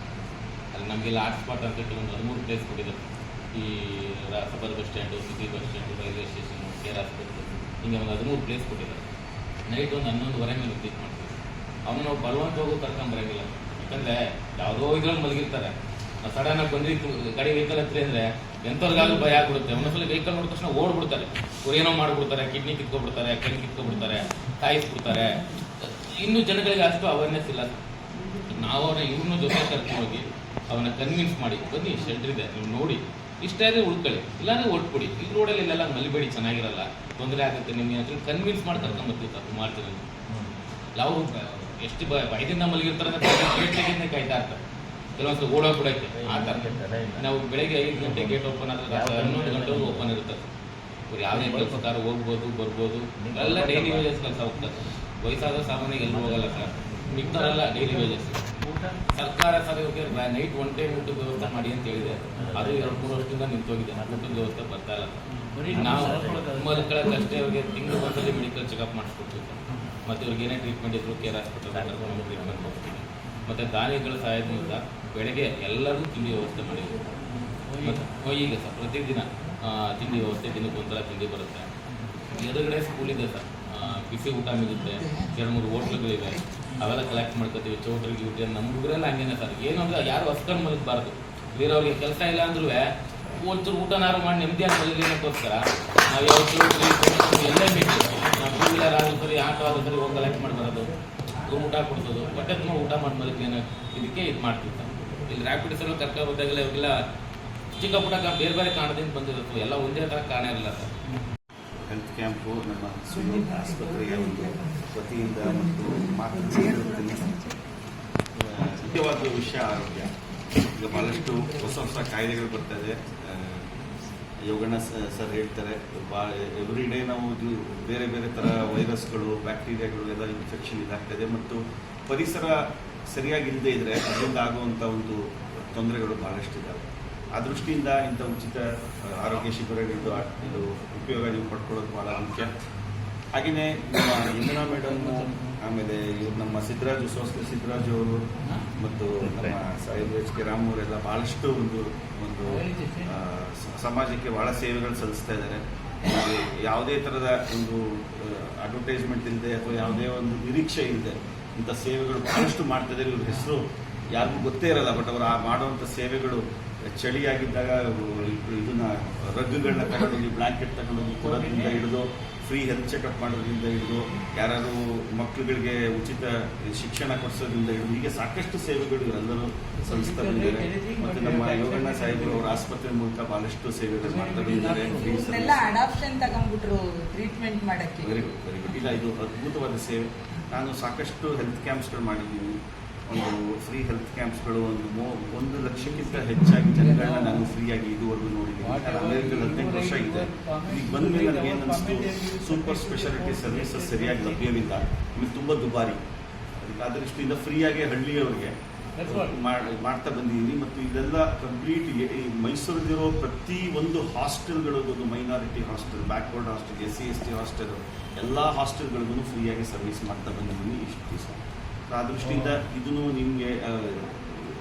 ಅಲ್ಲಿ ನಮಗೆಲ್ಲ ಹಾಟ್ ಸ್ಪಾಟ್ ಅಂತ ಒಂದು ಹದಿಮೂರು ಪ್ಲೇಸ್ ಕೊಟ್ಟಿದ್ದಾರೆ. ಈ ರಾಸಬರ್ bus stand city bus stand railway station care hospital ಹಿಂಗೆ ಒಂದು ಹದಿಮೂರು ಪ್ಲೇಸ್ ಕೊಟ್ಟಿದ್ದಾರೆ. ನೈಟ್ ಒಂದು ಹನ್ನೊಂದುವರೆ ಮೇಲೆ ವಿಸಿಟ್ ಮಾಡ್ತೀವಿ. ಅವನು ನಾವು ಬಲವಂತ ಹೋಗೋ ಕರ್ಕೊಂಬರಂಗಿಲ್ಲ ಯಾಕಂದರೆ ಯಾವುದೋ ಇದ್ರಲ್ಲಿ ಮಲಗಿರ್ತಾರೆ. ನಾವು ಸಡನ್ನಾಗಿ ಬಂದ್ರಿ ಗಾಡಿ ವೆಹಿಕಲ್ ಹತ್ರ ಅಂದರೆ ಎಂಥವ್ರಿಗಾದ್ರೂ ಭಯ ಆಗ್ಬಿಡುತ್ತೆ. ಒಂದೊಂದ್ಸಲ ವೆಹಿಕಲ್ ನೋಡಿದ ತಕ್ಷಣ ಓಡ್ಬಿಡ್ತಾರೆ. ಅವ್ರು ಏನೋ ಮಾಡ್ಬಿಡ್ತಾರೆ ಕಿಡ್ನಿ ಕಿತ್ಕೊಬಿಡ್ತಾರೆ ಕಣ್ಣು ಕಿತ್ಕೊಬಿಡ್ತಾರೆ ಕಾಯಿಸ್ಬಿಡ್ತಾರೆ. ಇನ್ನೂ ಜನಗಳಿಗೆ ಅಷ್ಟು ಅವೇರ್ನೆಸ್ ಇಲ್ಲ. ನಾವು ಅವನ ಇವ್ರನ್ನ ಜೊತೆ ಕರ್ಕೊಂಡು ಹೋಗಿ ಅವನ ಕನ್ವಿನ್ಸ್ ಮಾಡಿ ಬನ್ನಿ ಶೆಲ್ಟರ್ ಇದೆ ನೀವು ನೋಡಿ. ಇಷ್ಟ ಇದ್ರೆ ಉಳ್ಕೊಳ್ಳಿ. ಇಲ್ಲಾಂದ್ರೆ ಒಟ್ಬಿಡಿ. ಈ ರೋಡಲ್ಲಿ ಇಲ್ಲೆಲ್ಲ ಮಲಿಬೇಡಿ ಚೆನ್ನಾಗಿರಲ್ಲ. ತೊಂದರೆ ಆಗುತ್ತೆ ನಿಮಗೆ ಅಂತ ಕನ್ವಿನ್ಸ್ ಮಾಡಿ ಕರ್ಕೊಂಡ್ಬರ್ತೀವಿ ತಪ್ಪು ಮಾಡ್ತೀವಿ ನಾವು ಎಷ್ಟು ಬ ಭಯದಿಂದ ಮಲಗಿರ್ತಾರೆ ಗೇಟ್ ಕಾಯ್ತಾ ಇರ್ತಾರೆ ಓಡೋ ಕೂಡ ಆ ಥರ. ನಾವು ಬೆಳಗ್ಗೆ ಐದು ಗಂಟೆ ಗೇಟ್ ಓಪನ್ ಆದ್ರೆ ರಾತ್ರಿ ಹನ್ನೊಂದು ಗಂಟೆವರೆಗೂ ಓಪನ್ ಇರ್ತದೆ ಇವ್ರು ಯಾವುದೇ ಕೆಲಸಕಾರ ಹೋಗ್ಬೋದು ಬರ್ಬೋದು. ಎಲ್ಲ ಡೈಲಿ ವೇಜಸ್ ಕೆಲಸ ಹೋಗ್ತಾರೆ ವಯಸ್ಸಾದ ಸಾಮಾನ್ಯ ಎಲ್ಲರೂ ಹೋಗಲ್ಲ ಸರ್. ಮಿಕ್ತಾರಲ್ಲ ಡೈಲಿ ವೇಜಸ್ ಸರ್ಕಾರ ಸರ್ ಇವ್ರಿಗೆ ನೈಟ್ ಒನ್ ಟೈಮ್ ಊಟದ ವ್ಯವಸ್ಥೆ ಮಾಡಿ ಅಂತ ಹೇಳಿದೆ. ಅದು ಎರಡು ಮೂರು ವರ್ಷದಿಂದ ನಿಂತೋಗಿದೆ. ಊಟದ ವ್ಯವಸ್ಥೆ ಬರ್ತಾ ಇಲ್ಲ. ಬರೀ ನಾವು. ಮಲ್ಕೊಳ್ಳೋಕೆ ಅಷ್ಟೇ ಅವ್ರಿಗೆ ತಿಂಗಳು ಒಂದ್ಸಲಿ ಮೆಡಿಕಲ್ ಚೆಕಪ್ ಮಾಡಿಸ್ಕೊಡ್ತೀವಿ ಮತ್ತು ಇವ್ರಿಗೆ ಏನೇ ಟ್ರೀಟ್ಮೆಂಟ್ ಇದ್ರು ಕೇರ್ ಹಾಸ್ಪಿಟಲ್ ಟ್ರೀಟ್ಮೆಂಟ್ ಕೊಡ್ತೀವಿ ಮತ್ತು ದಾನಿಗಳ ಸಹಾಯದಿಂದ ಬೆಳಗ್ಗೆ ಎಲ್ಲರಿಗೂ ತಿಂಡಿ ವ್ಯವಸ್ಥೆ ಮಾಡಿದ್ರು. ಈಗ ಸರ್, ಪ್ರತಿದಿನ ತಿಂಡಿ ವ್ಯವಸ್ಥೆ, ದಿನಕ್ಕೆ ಒಂಥರ ತಿಂಡಿ ಬರುತ್ತೆ. ಎದುರುಗಡೆ ಸ್ಕೂಲ್ ಇದೆ ಸರ್. ಬಿಸಿ ಊಟ ಮಿಗುತ್ತೆ. ಎರಡು, ಮೂರು ಹೋಟ್ಲುಗಳಿವೆ. ಅವೆಲ್ಲ ಕಲೆಕ್ಟ್ ಮಾಡ್ಕೋತೀವಿ. ಚೌಟ್ರಿ ಗಿಟ್ರಿ ನಮ್ಮ ಹುಡುಗರೆಲ್ಲ ಹಂಗೇನೆ ಸರ್. ಏನು ಅಂದರೆ ಯಾರು ಹೊಸ್ಕೊಂಡು ಮಲಗಬಾರ್ದು. ಬೇರೆಯವ್ರಿಗೆ ಕೆಲಸ ಇಲ್ಲ ಅಂದ್ರೂ ಒಂಚೂರು ಊಟನಾರು ಮಾಡಿ ನೆಮ್ಮದಿ ಆಗಿ ಅನ್ನೋಕ್ಕೋಸ್ಕರ ನಾವು ಯಾವತ್ತೂ ಎಲ್ಲೇ ಬೇಕು ವೀಲರ್ ರಾಜು, ಸರಿ ಆಟೋ ಆದ್ರೂ ಸರಿ ಹೋಗಿ ಕಲೆಕ್ಟ್ ಮಾಡಿ ಬರೋದು ಊಟ ಕೊಡ್ಸೋದು. ಹೊಟ್ಟೆ ತುಂಬ ಊಟ ಮಾಡಿ ಮಲಗಿ ಏನೋ ಇದಕ್ಕೆ ಇದು ಮಾಡ್ತಿತ್ತು ಇಲ್ಲಿ ರ್ಯಾಪಿಡ್ ಸರ್ವ್ ಕರ್ಕೊಂಡು ಹೋದಾಗೆಲ್ಲ ಇವಾಗೆಲ್ಲ ಚಿಕ್ಕ ಪುಟ್ಟ ಬೇರೆ ಬೇರೆ ಕಾಣದಿಂದ ಬಂದಿರುತ್ತೆ ಎಲ್ಲ ಒಂದೇ ಥರ ಕಾರಣ ಇರಲ್ಲ ಸರ್ ಹೆಲ್ತ್ ಕ್ಯಾಂಪು ನಮ್ಮ ಸಿವಿಲ್ ಆಸ್ಪತ್ರೆಯ ಒಂದು ವತಿಯಿಂದ ಮತ್ತು ಮುಖ್ಯವಾದ ವಿಷಯ ಆರೋಗ್ಯ. ಈಗ ಬಹಳಷ್ಟು ಹೊಸ ಹೊಸ ಕಾಯಿಲೆಗಳು ಬರ್ತಾ ಇದೆ. ಯೋಗಣ್ಣ ಸರ್ ಹೇಳ್ತಾರೆ ಭಾಳ ಎವ್ರಿ ಡೇ ನಾವು ಇದು ಬೇರೆ ಬೇರೆ ಥರ ವೈರಸ್ಗಳು, ಬ್ಯಾಕ್ಟೀರಿಯಾಗಳು, ಎಲ್ಲ ಇನ್ಫೆಕ್ಷನ್ ಇದಾಗ್ತದೆ ಮತ್ತು ಪರಿಸರ ಸರಿಯಾಗಿಲ್ಲದೆ ಇದ್ದರೆ ಅದರಿಂದ ಆಗುವಂಥ ಒಂದು ತೊಂದರೆಗಳು ಭಾಳಷ್ಟು ಇದ್ದಾವೆ ಆ ದೃಷ್ಟಿಯಿಂದ ಇಂಥ ಉಚಿತ ಆರೋಗ್ಯ ಶಿಬಿರಗಳದ್ದು ಆ- ಇದು ಉಪಯೋಗ ನೀವು ಪಡ್ಕೊಳ್ಳೋದು ಭಾಳ ಮುಖ್ಯ. ಹಾಗೆಯೇ ಇಂದಿರಾ ಮೇಡಮ್ ಆಮೇಲೆ ಇವ್ರು ನಮ್ಮ ಸಿದ್ದರಾಜು ಸೋಸ್ಕರ್ ಸಿದ್ದರಾಜು ಅವರು ಮತ್ತು ನಮ್ಮ ಸಾಹೇಬ್ ಎಚ್ ಕೆ ರಾಮ್ ಅವರೆಲ್ಲ ಭಾಳಷ್ಟು ಒಂದು ಒಂದು ಸಮಾಜಕ್ಕೆ ಭಾಳ ಸೇವೆಗಳು ಸಲ್ಲಿಸ್ತಾ ಇದ್ದಾರೆ ಯಾವುದೇ ಥರದ ಒಂದು ಅಡ್ವರ್ಟೈಸ್ಮೆಂಟ್ ಇಲ್ಲದೆ ಅಥವಾ ಯಾವುದೇ ಒಂದು ನಿರೀಕ್ಷೆ ಇಲ್ಲದೆ ಇಂಥ ಸೇವೆಗಳು ಬಹಳಷ್ಟು ಮಾಡ್ತಿದ್ದಾರೆ ಇವ್ರ ಹೆಸರು ಯಾರಿಗೂ ಗೊತ್ತೇ ಇರಲ್ಲ ಬಟ್ ಅವರು ಆ ಮಾಡುವಂಥ ಸೇವೆಗಳು ಚಳಿಯಾಗಿದ್ದಾಗ ಇದನ್ನ ರಗ್ಗುಗಳನ್ನ ತಗೊಂಡೋಗಿ ಬ್ಲ್ಯಾಂಕೆಟ್ ತಗೊಂಡೋಗಿ ಕೊಡೋದ್ರಿಂದ ಹಿಡಿದು ಫ್ರೀ ಹೆಲ್ತ್ ಚೆಕಪ್ ಮಾಡೋದ್ರಿಂದ ಹಿಡಿದು ಯಾರಾದ್ರು ಮಕ್ಕಳುಗಳಿಗೆ ಉಚಿತ ಶಿಕ್ಷಣ ಕೊಡಿಸೋದ್ರಿಂದ ಹಿಡಿದು ಹೀಗೆ ಸಾಕಷ್ಟು ಸೇವೆಗಳು ಎಲ್ಲರೂ ಸಲ್ಲಿಸ್ತಾ ಬಂದಿದ್ದಾರೆ ಮತ್ತು ನಮ್ಮ ಯೋಗಣ್ಣ ಸಾಹೇಬರು ಅವರ ಆಸ್ಪತ್ರೆ ಮೂಲಕ ಬಹಳಷ್ಟು ಸೇವೆಗಳು ಮಾಡ್ತಾ ಬಂದಿದ್ದಾರೆ. ಟ್ರೀಟ್ಮೆಂಟ್ ಮಾಡಕ್ಕೆ. ವೆರಿ ಗುಡ್ ವೆರಿ ಗುಡ್ ಇಲ್ಲ ಇದು ಅದ್ಭುತವಾದ ಸೇವೆ. ನಾನು ಸಾಕಷ್ಟು ಹೆಲ್ತ್ ಕ್ಯಾಂಪ್ಸ್ಗಳು ಮಾಡಿದ್ದೀನಿ. ಒಂದು ಫ್ರೀ ಹೆಲ್ತ್ ಕ್ಯಾಂಪ್ಸ್ಗಳು ಒಂದು ಮೋ ಒಂದು ಲಕ್ಷಕ್ಕಿಂತ ಹೆಚ್ಚಾಗಿ ಜನಗಳನ್ನ ನಾನು ಫ್ರೀಯಾಗಿ ಇದುವರೆಗೂ ನೋಡಿದ್ದೀನಿ. ಅಮೆರಿಕದಲ್ಲಿ ಹದಿನೆಂಟು ವರ್ಷ ಇದೆ. ಈಗ ಬಂದ ಮೇಲೆ ನನಗೆ ಏನು ಅನಿಸ್ತು ಸೂಪರ್ ಸ್ಪೆಷಾಲಿಟಿ ಸರ್ವಿಸಸ್ ಸರಿಯಾಗಿ ಲಭ್ಯವಿಲ್ಲ. ಇಲ್ಲಿ ತುಂಬ ದುಬಾರಿ. ಅದಕ್ಕೆ ಆ ದೃಷ್ಟಿಯಿಂದ ಫ್ರೀಯಾಗಿ ಹಳ್ಳಿಯವರಿಗೆ ಮಾಡ್- ಮಾಡ್ತಾ ಬಂದಿದ್ದೀನಿ. ಮತ್ತು ಇದೆಲ್ಲ ಕಂಪ್ಲೀಟ್ ಮೈಸೂರಲ್ಲಿರೋ ಪ್ರತಿ ಒಂದು ಹಾಸ್ಟೆಲ್ಗಳಿಗೂ ಒಂದು minority hostel backward hostel S C S T hostel ಎಲ್ಲ ಹಾಸ್ಟೆಲ್ಗಳಿಗೂ ಫ್ರೀಯಾಗಿ ಸರ್ವಿಸ್ ಮಾಡ್ತಾ ಬಂದಿದ್ದೀನಿ ಇಷ್ಟು ದಿವಸ. ಆ ದೃಷ್ಟಿಯಿಂದ ಇದನ್ನು ನಿಮಗೆ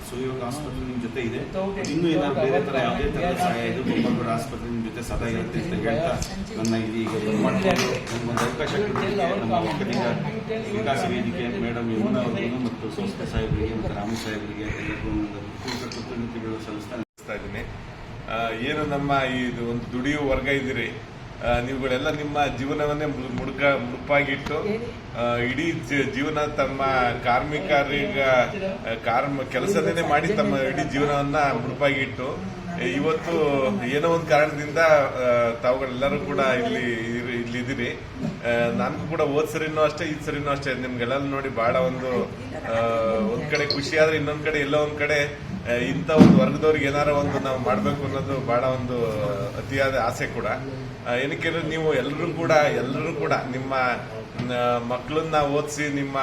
ಸುಯೋಗ ಆಸ್ಪತ್ರೆ ನಿಮ್ಮ ಜೊತೆ ಇದೆ. ಇನ್ನೂ ಏನಾದ್ರು ಬೇರೆ ಥರ ಯಾವುದೇ ಥರದ ಸಹಾಯ ಇದು ಬೊಮ್ಮಗೌಡ ಆಸ್ಪತ್ರೆ ನಿಮ್ಮ ಜೊತೆ ಸದಾ ಇರುತ್ತೆ ಅಂತ ಹೇಳ್ತಾ ನನ್ನ ಇದೀಗ ಮಾಡ್ಕೊಂಡು ನಮ್ಗೊಂದು ಅವಕಾಶ ನಮ್ಮ ವಿಕಾಸ ವೇದಿಕೆ ಮೇಡಮ್ ಯಮುನಾ ಅವರಿಗೂ ಮತ್ತು ಸಂಸ್ಥೆ ಸಾಹೇಬರಿಗೆ ಮತ್ತು ರಾಮ ಸಾಹೇಬರಿಗೆ ಎಲ್ಲರಿಗೂ ಒಂದು ಪೂರ್ಣ ಕೃತಜ್ಞತೆಗಳು ಸಲ್ಲಿಸ್ತಾ ಇದ್ದೀನಿ. ಏನು ನಮ್ಮ ಇದು ಒಂದು ದುಡಿಯುವ ವರ್ಗ ಇದ್ದೀರಿ. ನೀವುಗಳೆಲ್ಲ ನಿಮ್ಮ ಜೀವನವನ್ನೇ ಮುಡ್ಕ, ಮುಡುಪಾಗಿಟ್ಟು ಇಡೀ ಜೀವನ ತಮ್ಮ ಕಾರ್ಮಿಕರಿಗ ಕಾರ್ಮ ಕೆಲಸನೇ ಮಾಡಿ ತಮ್ಮ ಇಡೀ ಜೀವನವನ್ನ ಮುಡುಪಾಗಿಟ್ಟು ಇವತ್ತು ಏನೋ ಒಂದು ಕಾರಣದಿಂದ ತಾವುಗಳೆಲ್ಲರೂ ಕೂಡ ಇಲ್ಲಿ ಇಲ್ಲಿ ಇಲ್ಲಿದ್ದೀರಿ. ನನ್ಗೂ ಕೂಡ ಹೋದ್ ಸರಿನೂ ಅಷ್ಟೇ, ಈದ್ ಸರಿನೂ ಅಷ್ಟೇ. ನಿಮ್ಗೆಲ್ಲ ನೋಡಿ ಬಹಳ ಒಂದು ಒಂದ್ ಕಡೆ ಖುಷಿ ಆದ್ರೆ ಇನ್ನೊಂದ್ ಕಡೆ ಎಲ್ಲೋ ಒಂದ್ ಕಡೆ ಇಂಥ ಒಂದು ವರ್ಗದವ್ರಿಗೆ ಏನಾರ ಒಂದು ನಾವು ಮಾಡ್ಬೇಕು ಅನ್ನೋದು ಬಹಳ ಒಂದು ಅತಿಯಾದ ಆಸೆ ಕೂಡ. ಏನಕ್ಕೆ ನೀವು ಎಲ್ಲರೂ ಕೂಡ ಎಲ್ಲರೂ ಕೂಡ ನಿಮ್ಮ ಮಕ್ಕಳನ್ನ ಓದಿಸಿ, ನಿಮ್ಮ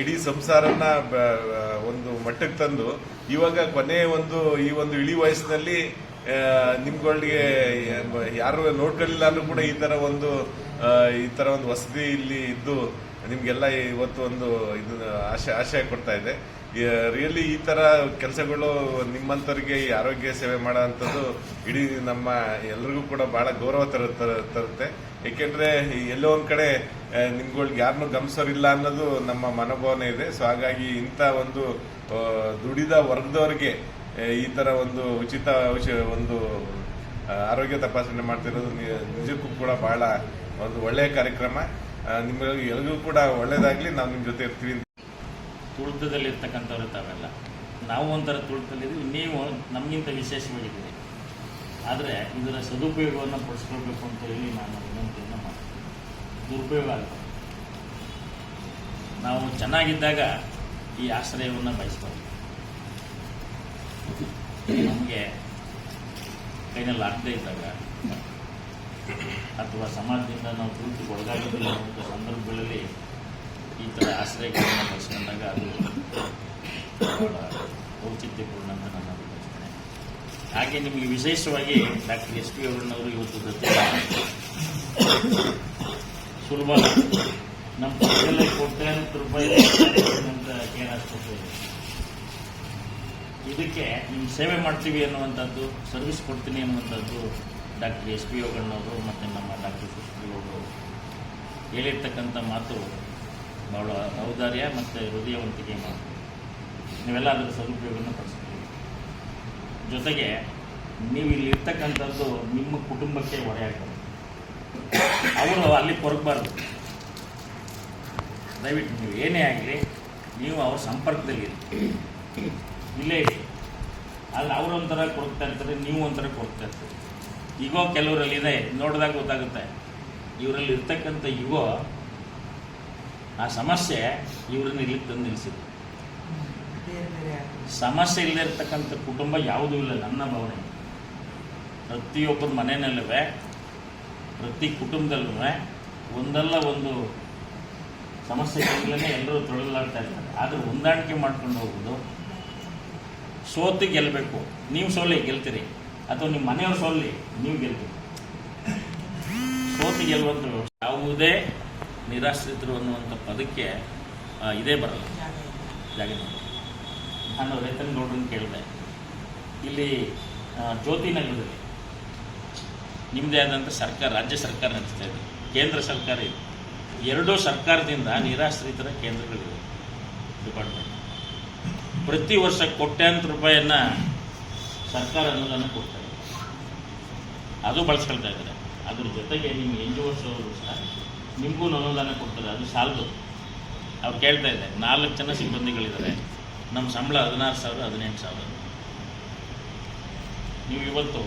ಇಡೀ ಸಂಸಾರನ್ನ ಒಂದು ಮಟ್ಟಕ್ಕೆ ತಂದು, ಇವಾಗ ಕೊನೆ ಒಂದು, ಈ ಒಂದು ಇಳಿ ವಯಸ್ಸಿನಲ್ಲಿ ನಿಮ್ಗಳಿಗೆ ಯಾರು ನೋಡ್ಕೊಳ್ಳಿಲ್ಲ ಅಂದ್ರೂ ಕೂಡ ಈ ತರ ಒಂದು ಈ ತರ ಒಂದು ವಸತಿ ಇಲ್ಲಿ ಇದ್ದು ನಿಮ್ಗೆಲ್ಲ ಇವತ್ತು ಒಂದು ಇದು, ಆಶೆ, ಆಶಯ ಕೊಡ್ತಾ ಇದೆ. ರಿಯಲಿ ಈ ತರ ಕೆಲಸಗಳು ನಿಮ್ಮಂತವರಿಗೆ ಈ ಆರೋಗ್ಯ ಸೇವೆ ಮಾಡುವಂಥದ್ದು ಇಡೀ ನಮ್ಮ ಎಲ್ರಿಗೂ ಕೂಡ ಬಹಳ ಗೌರವ ತರ, ತರ- ತರುತ್ತೆ. ಏಕೆಂದ್ರೆ ಎಲ್ಲೋ ಒಂದ್ ಕಡೆ ನಿಮ್ಗಳ್ಗೆ ಯಾರನ್ನೂ ಗಮನಿಸೋರಿಲ್ಲ ಅನ್ನೋದು ನಮ್ಮ ಮನೋಭಾವನೆ ಇದೆ. ಸೊ ಹಾಗಾಗಿ ಇಂಥ ಒಂದು ದುಡಿದ ವರ್ಗದವರಿಗೆ ಈ ತರ ಒಂದು ಉಚಿತ ಒಂದು ಆರೋಗ್ಯ ತಪಾಸಣೆ ಮಾಡ್ತಿರೋದು ನಿಜಕ್ಕೂ ಕೂಡ ಬಹಳ ಒಂದು ಒಳ್ಳೆಯ ಕಾರ್ಯಕ್ರಮ. ನಿಮ್ಗೆ ಎಲ್ರಿಗೂ ಕೂಡ ಒಳ್ಳೇದಾಗ್ಲಿ. ನಾವು ನಿಮ್ ಜೊತೆ ಇರ್ತೀವಿ ತುಳಿತದಲ್ಲಿರ್ತಕ್ಕಂಥವ್ರು ತಾವೆಲ್ಲ. ನಾವು ಒಂಥರ ತುಳಿತದಲ್ಲಿದ್ದೀವಿ, ನೀವು ನಮಗಿಂತ ವಿಶೇಷವಾಗಿದ್ದೀರಿ. ಆದರೆ ಇದರ ಸದುಪಯೋಗವನ್ನು ಪಡಿಸ್ಕೊಳ್ಬೇಕು ಅಂತ ಹೇಳಿ ನಾನು ವಿನಂತಿಯನ್ನು ಮಾಡ್ತೀನಿ. ದುರುಪಯೋಗ ಆಗ್ತದೆ ನಾವು ಚೆನ್ನಾಗಿದ್ದಾಗ ಈ ಆಶ್ರಯವನ್ನು ಬಯಸ್ಬೋದು ನಮಗೆ ಕೈನಲ್ಲಿ ಆಗದೇ ಇದ್ದಾಗ ಅಥವಾ ಸಮಾಜದಿಂದ ನಾವು ತುಳಿತು ಒಳಗಾಗಿದ್ದಿಲ್ಲ ಅಂತ ಸಂದರ್ಭಗಳಲ್ಲಿ ಈ ಥರ ಆಶ್ರಯಗಳನ್ನು ಬಳಸ್ಕೊಂಡಾಗ ಅದು ಔಚಿತ್ಯಪೂರ್ಣ ಅಂತ ನನ್ನ ಅಭಿಪ್ರಾಯ ಹಾಗೆ ನಿಮಗೆ ವಿಶೇಷವಾಗಿ ಡಾಕ್ಟರ್ ಎಸ್ ಪಿ ಅವರನ್ನವರು ಇವತ್ತು ಜೊತೆ ಸುಲಭ ನಮ್ಮ ಪಕ್ಕದಲ್ಲೇ ಕೋಟ್ಯಾಂತರ ರೂಪಾಯಿ ಅಂತ ಆಸ್ಪತ್ರೆ ಇದಕ್ಕೆ ನಿಮ್ಮ ಸೇವೆ ಮಾಡ್ತೀವಿ ಅನ್ನುವಂಥದ್ದು, ಸರ್ವಿಸ್ ಕೊಡ್ತೀನಿ ಅನ್ನುವಂಥದ್ದು ಡಾಕ್ಟರ್ ಎಸ್ ಪಿ ಯೋಗಣ್ಣವರು ಮತ್ತು ನಮ್ಮ ಡಾಕ್ಟರ್ ಸುಶ್ರೀ ಅವರು ಹೇಳಿರ್ತಕ್ಕಂಥ ಮಾತು ಬಹಳ ಔದಾರ್ಯ ಮತ್ತು ಹೃದಯವಂತಿಕೆ ಮಾತು ನೀವೆಲ್ಲ ಅದರ ಸದುಪಯೋಗವನ್ನು ಪಡಿಸ್ತೀವಿ ಜೊತೆಗೆ ನೀವು ಇಲ್ಲಿ ಇರ್ತಕ್ಕಂಥದ್ದು ನಿಮ್ಮ ಕುಟುಂಬಕ್ಕೆ ಹೊರೆಯಾಗ್ತದೆ ಅವರು ಅಲ್ಲಿ ಕೊರಗಬಾರ್ದು ದಯವಿಟ್ಟು ನೀವು ಏನೇ ಆಗಲಿ, ನೀವು ಅವ್ರ ಸಂಪರ್ಕದಲ್ಲಿರಿ ಇಲ್ಲೇ ಅಲ್ಲಿ ಅವರು ಒಂಥರ ಕೊರಗ್ತಾ ಇರ್ತಾರೆ, ನೀವು ಒಂಥರ ಕೊರಗ್ತಾ ಇರ್ತೀರಿ. ಈಗೋ ಕೆಲವರಲ್ಲಿ ಇದೆ, ನೋಡಿದಾಗ ಗೊತ್ತಾಗುತ್ತೆ. ಇವರಲ್ಲಿ ಇರ್ತಕ್ಕಂಥ ಯುಗೋ ಆ ಸಮಸ್ಯೆ ಇವ್ರನ್ನ ಇಲ್ಲಿ ತಂದು ನಿಲ್ಲಿಸಿದೆ ಬೇರೆ ಬೇರೆ ಸಮಸ್ಯೆ ಇಲ್ಲದೆ ಇರ್ತಕ್ಕಂಥ ಕುಟುಂಬ ಯಾವುದೂ ಇಲ್ಲ ನನ್ನ ಭಾವನೆ. ಪ್ರತಿಯೊಬ್ಬರ ಮನೆಯಲ್ಲೂ ಪ್ರತಿ ಕುಟುಂಬದಲ್ಲೂ ಒಂದಲ್ಲ ಒಂದು ಸಮಸ್ಯೆಗಳಿಂದಲೇ ಎಲ್ಲರೂ ತೊಳಲಾಡ್ತಾ ಇರ್ತಾರೆ. ಆದರೆ ಹೊಂದಾಣಿಕೆ ಮಾಡ್ಕೊಂಡು ಹೋಗೋದು ಸೋತು ಗೆಲ್ಲಬೇಕು ನೀವು ಸೋಲಿ ಗೆಲ್ತೀರಿ. ಅಥವಾ ನಿಮ್ಮ ಮನೆಯವ್ರು ಸೋಲಿ ನೀವು ಗೆಲ್ತೀರಿ ಸೋತು ಗೆಲ್ಲುವಂಥ ಯಾವುದೇ ನಿರಾಶ್ರಿತರು ಅನ್ನುವಂಥ ಪದಕ್ಕೆ ಇದೇ ಬರಲ್ಲ. ಜಾಗ ನಾನು ರೈತನ ನೋಡ್ರನ್ನ ಕೇಳಿದೆ. ಇಲ್ಲಿ ಜ್ಯೋತಿ ನಗರದಲ್ಲಿ ನಿಮ್ಮದೇ ಆದಂಥ ಸರ್ಕಾರ, ರಾಜ್ಯ ಸರ್ಕಾರ ನಡೆಸ್ತಾ ಇದೆ. ಕೇಂದ್ರ ಸರ್ಕಾರ ಇದೆ. ಎರಡೂ ಸರ್ಕಾರದಿಂದ ನಿರಾಶ್ರಿತರ ಕೇಂದ್ರಗಳಿವೆ. ಡಿಪಾರ್ಟ್ಮೆಂಟ್. ಪ್ರತಿ ವರ್ಷ ಕೋಟ್ಯಾಂತರ ರೂಪಾಯಿಯನ್ನು ಸರ್ಕಾರ ಅನುದಾನ ಕೊಡ್ತಾ ಇದೆ. ಅದು ಬಳಸ್ಕೊಳ್ತಾ ಇದ್ದಾರೆ. ಅದ್ರ ಜೊತೆಗೆ ನಿಮ್ಮ ಎನ್ ಜಿ ಓಸ್ ಅವರು ಸಹ ನಿಮಗೂ ಅನುದಾನ ಕೊಡ್ತಾರೆ ಅದು ಸಾಲದು. ಅವ್ರು ಕೇಳ್ತಾ ಇದ್ದಾರೆ, ನಾಲ್ಕು ಜನ ಸಿಬ್ಬಂದಿಗಳಿದ್ದಾರೆ. ನಮ್ಮ ಸಂಬಳ ಹದಿನಾರು ಸಾವಿರ, ಹದಿನೆಂಟು ಸಾವಿರ. ನೀವು ಇವತ್ತು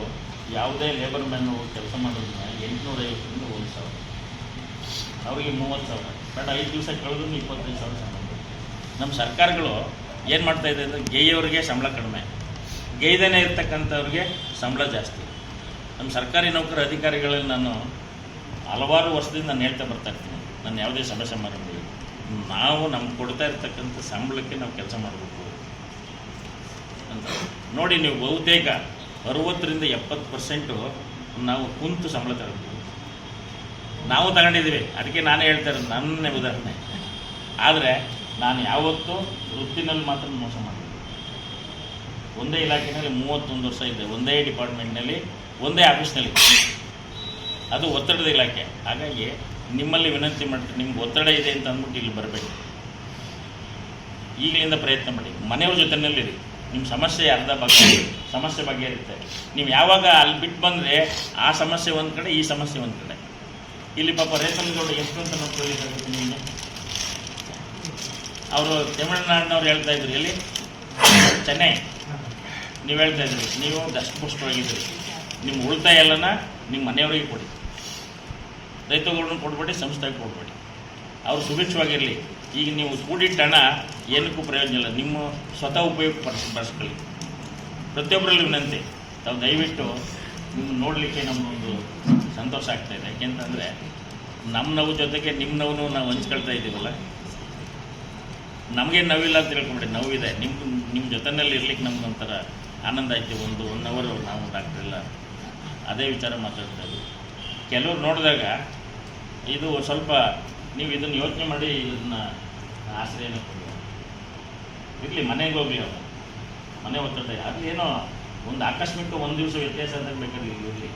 ಯಾವುದೇ ಲೇಬರ್ ಮ್ಯಾನ್ ಕೆಲಸ ಮಾಡೋದನ್ನ ಎಂಟುನೂರ ಐವತ್ತರಿಂದ ಒಂದು ಸಾವಿರ. ಅವರಿಗೆ ಮೂವತ್ತು ಸಾವಿರ. ಬಟ್ ಐದು ದಿವಸ ಕಳೆದ್ರು ಇಪ್ಪತ್ತೈದು ಸಾವಿರ ಸಂಬಳ. ನಮ್ಮ ಸರ್ಕಾರಗಳು ಏನು ಮಾಡ್ತಾ ಇದೆ ಅಂದರೆ ಗೇಯವರಿಗೆ ಸಂಬಳ ಕಡಿಮೆ. ಗೇಯ್ದೇನೆ ಇರ್ತಕ್ಕಂಥವ್ರಿಗೆ ಸಂಬಳ ಜಾಸ್ತಿ. ನಮ್ಮ ಸರ್ಕಾರಿ ನೌಕರ ಅಧಿಕಾರಿಗಳಲ್ಲಿ ನಾನು ಹಲವಾರು ವರ್ಷದಿಂದ ನಾನು ಹೇಳ್ತಾ ಬರ್ತಾ ಇರ್ತೀನಿ. ನಾನು ಯಾವುದೇ ಸಮಸ್ಯೆ ಸಮಾರಂಭದಲ್ಲಿ ನಾವು ನಮ್ಗೆ ಕೊಡ್ತಾ ಇರ್ತಕ್ಕಂಥ ಸಂಬಳಕ್ಕೆ ನಾವು ಕೆಲಸ ಮಾಡಬೇಕು. ಅಂತ. ನೋಡಿ, ನೀವು ಬಹುತೇಕ ಅರುವತ್ತರಿಂದ ಎಪ್ಪತ್ತು ಪರ್ಸೆಂಟು ನಾವು ಕುಂತು ಸಂಬಳ ತಗೊಂಡಿದ್ದೀವಿ. ನಾವು ತಗೊಂಡಿದ್ದೀವಿ. ಅದಕ್ಕೆ ನಾನು ಹೇಳ್ತಾ ಇರೋದು, ನನ್ನೇ ಉದಾಹರಣೆ. ಆದರೆ, ನಾನು ಯಾವತ್ತೂ ವೃತ್ತಿನಲ್ಲಿ ಮಾತ್ರ ಮೋಸ ಮಾಡಿದೆ ಒಂದೇ ಇಲಾಖೆಯಲ್ಲಿ ಮೂವತ್ತೊಂದು ವರ್ಷ ಇದೆ. ಒಂದೇ ಡಿಪಾರ್ಟ್ಮೆಂಟ್ನಲ್ಲಿ ಒಂದೇ ಆಫೀಸ್ನಲ್ಲಿ ಅದು ಒತ್ತಡದ ಇಲಾಖೆ. ಹಾಗಾಗಿ ನಿಮ್ಮಲ್ಲಿ ವಿನಂತಿ ಮಾಡ್ತೀನಿ ನಿಮ್ಗೆ ಒತ್ತಡ ಇದೆ ಅಂತ ಅಂದ್ಬಿಟ್ಟು ಇಲ್ಲಿ ಬರಬೇಕು. ಈಗಲಿಂದ ಪ್ರಯತ್ನ ಮಾಡಿ. ಮನೆಯವ್ರ ಜೊತೆನಲ್ಲಿರಿ. ನಿಮ್ಮ ಸಮಸ್ಯೆ ಅರ್ಧ ಬಗ್ಗೆ ಸಮಸ್ಯೆ ಬಗ್ಗೆ ಇರುತ್ತೆ ನೀವು ಯಾವಾಗ ಅಲ್ಲಿ ಬಿಟ್ಟು ಬಂದರೆ ಆ ಸಮಸ್ಯೆ ಒಂದು ಕಡೆ, ಈ ಸಮಸ್ಯೆ ಒಂದು ಕಡೆ. ಇಲ್ಲಿ ಪಾಪ ರೇಷನ್ ಗೌಡ ಎಷ್ಟು ಅಂತ ನೋಡ್ಕೊಳ್ಳಿಕ್ಕಾಗುತ್ತೆ ನಿಮಗೆ? ಅವರು ತಮಿಳುನಾಡಿನವ್ರು ಹೇಳ್ತಾ ಇದ್ರು, ಎಲ್ಲಿ? ಚೆನ್ನೈ. ನೀವು ಹೇಳ್ತಾ ಇದ್ರಿ. ನೀವು ದಷ್ಟಪುಷ್ಟವಾಗಿದ್ದೀರಿ ನಿಮ್ಮ ಉಳಿತಾಯ ಎಲ್ಲನ ನಿಮ್ಮ ಮನೆಯವರಿಗೆ ಕೊಡಿ. ರೈತಗಳನ್ನ ಕೊಡ್ಬೇಡಿ ಸಂಸ್ಥೆಗೆ ಕೊಡ್ಬೇಡಿ ಅವ್ರು ಸುಭಿಕ್ಷವಾಗಿರಲಿ. ಈಗ ನೀವು ಕೂಡಿಟ್ಟ ಹಣ ಏನಕ್ಕೂ ಪ್ರಯೋಜನ ಇಲ್ಲ. ನಿಮ್ಮ ಸ್ವತಃ ಉಪಯೋಗ ಪಡಿಸಿ ಬಳಸ್ಕೊಳ್ಳಿ ಪ್ರತಿಯೊಬ್ಬರಲ್ಲಿ ವಿನಂತಿ. ತಾವು ದಯವಿಟ್ಟು ನಿಮ್ಮ ನೋಡಲಿಕ್ಕೆ ನಮಗೊಂದು ಸಂತೋಷ ಆಗ್ತಾ ಇದೆ. ಯಾಕೆಂತಂದರೆ ನಮ್ಮ ನೋವು ಜೊತೆಗೆ ನಿಮ್ಮ ನೋವು ನಾವು ಹಂಚ್ಕೊಳ್ತಾ ಇದ್ದೀವಲ್ಲ. ನಮಗೇನು ನೋವಿಲ್ಲ ಅಂತ ತಿಳ್ಕೊಂಬಿಡಿ. ನೋವಿದೆ. ನಿಮ್ಮ ನಿಮ್ಮ ಜೊತೆನಲ್ಲಿ ಇರ್ಲಿಕ್ಕೆ ನಮ್ಗೊಂಥರ ಆನಂದ ಆಯಿತು. ಒಂದು ಒನ್ ಅವರು ನಾವು ಡಾಕ್ಟ್ರೆಲ್ಲ ಅದೇ ವಿಚಾರ ಮಾತಾಡ್ತಾರೆ ಕೆಲವ್ರು ನೋಡಿದಾಗ ಇದು ಸ್ವಲ್ಪ ನೀವು ಇದನ್ನು ಯೋಚನೆ ಮಾಡಿ ಇದನ್ನ ಆಶ್ರಯನ ಕೊಡಿ ಇರಲಿ, ಮನೆಗೆ ಹೋಗಲಿ ಅವರು. ಮನೆ ಒತ್ತಡ ಏನೋ ಒಂದು ಆಕಸ್ಮಿಕ ಒಂದು ದಿವಸ ವ್ಯತ್ಯಾಸ ಅಂತ ಬೇಕಾದ್ರೆ ಇರಲಿ.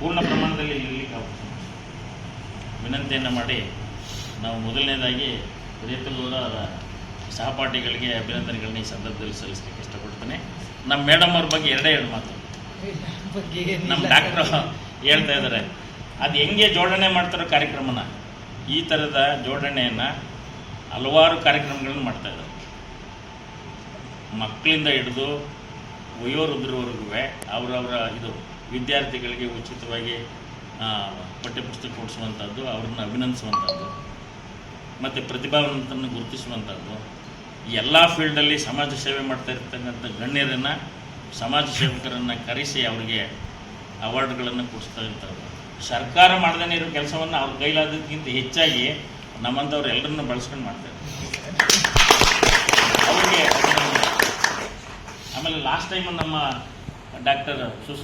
ಪೂರ್ಣ ಪ್ರಮಾಣದಲ್ಲಿ ಇರಲಿಕ್ಕೆ ಮಾಡಿ. ವಿನಂತಿಯನ್ನು ಮಾಡಿ ನಾವು ಮೊದಲನೇದಾಗಿ ರೇತುಗೌಡ ಅವರ ಸಹಪಾಠಿಗಳಿಗೆ ಅಭಿನಂದನೆಗಳನ್ನ ಈ ಸಂದರ್ಭದಲ್ಲಿ ಸಲ್ಲಿಸಲಿಕ್ಕೆ ಇಷ್ಟಪಡ್ತೇನೆ. ನಮ್ಮ ಮೇಡಮ್ ಅವ್ರ ಬಗ್ಗೆ ಎರಡೇ ಎರಡು ಮಾತು. ನಮ್ಮ ಡಾಕ್ಟ್ರು ಹೇಳ್ತಾ ಇದ್ದಾರೆ. ಅದು ಹೆಂಗೆ ಜೋಡಣೆ ಮಾಡ್ತಾರೋ ಕಾರ್ಯಕ್ರಮನ, ಈ ಥರದ ಜೋಡಣೆಯನ್ನು ಹಲವಾರು ಕಾರ್ಯಕ್ರಮಗಳನ್ನು ಮಾಡ್ತಾ ಇದ್ದಾರೆ. ಮಕ್ಕಳಿಂದ ಹಿಡಿದು ವಯೋವೃದ್ಧರವರೆಗೂ ಅವರವರ ಇದು ವಿದ್ಯಾರ್ಥಿಗಳಿಗೆ ಉಚಿತವಾಗಿ ಪಠ್ಯಪುಸ್ತಕ ಕೊಡಿಸುವಂಥದ್ದು ಅವ್ರನ್ನ ಅಭಿನಂದಿಸುವಂಥದ್ದು ಮತ್ತು ಪ್ರತಿಭಾವಂತರನ್ನು ಗುರುತಿಸುವಂಥದ್ದು ಎಲ್ಲ ಫೀಲ್ಡಲ್ಲಿ ಸಮಾಜ ಸೇವೆ ಮಾಡ್ತಾ ಇರ್ತಕ್ಕಂಥ ಗಣ್ಯರನ್ನು ಸಮಾಜ ಸೇವಕರನ್ನು ಕರೆಸಿ ಅವರಿಗೆ ಅವಾರ್ಡ್ಗಳನ್ನು ಕೊಡಿಸ್ತಾ ಇರ್ತಾರೆ ಸರ್ಕಾರ ಮಾಡ್ದೇ ಇರೋ ಕೆಲಸವನ್ನು ಅವ್ರ ಕೈಲಾದಕ್ಕಿಂತ ಹೆಚ್ಚಾಗಿ ನಮ್ಮಂಥವ್ರು ಎಲ್ಲರನ್ನು ಬಳಸ್ಕೊಂಡು ಮಾಡ್ತಾರೆ ಅವರಿಗೆ. ಆಮೇಲೆ ಲಾಸ್ಟ್ ಟೈಮ್ ನಮ್ಮ ಡಾಕ್ಟರ್ ಸುಸ್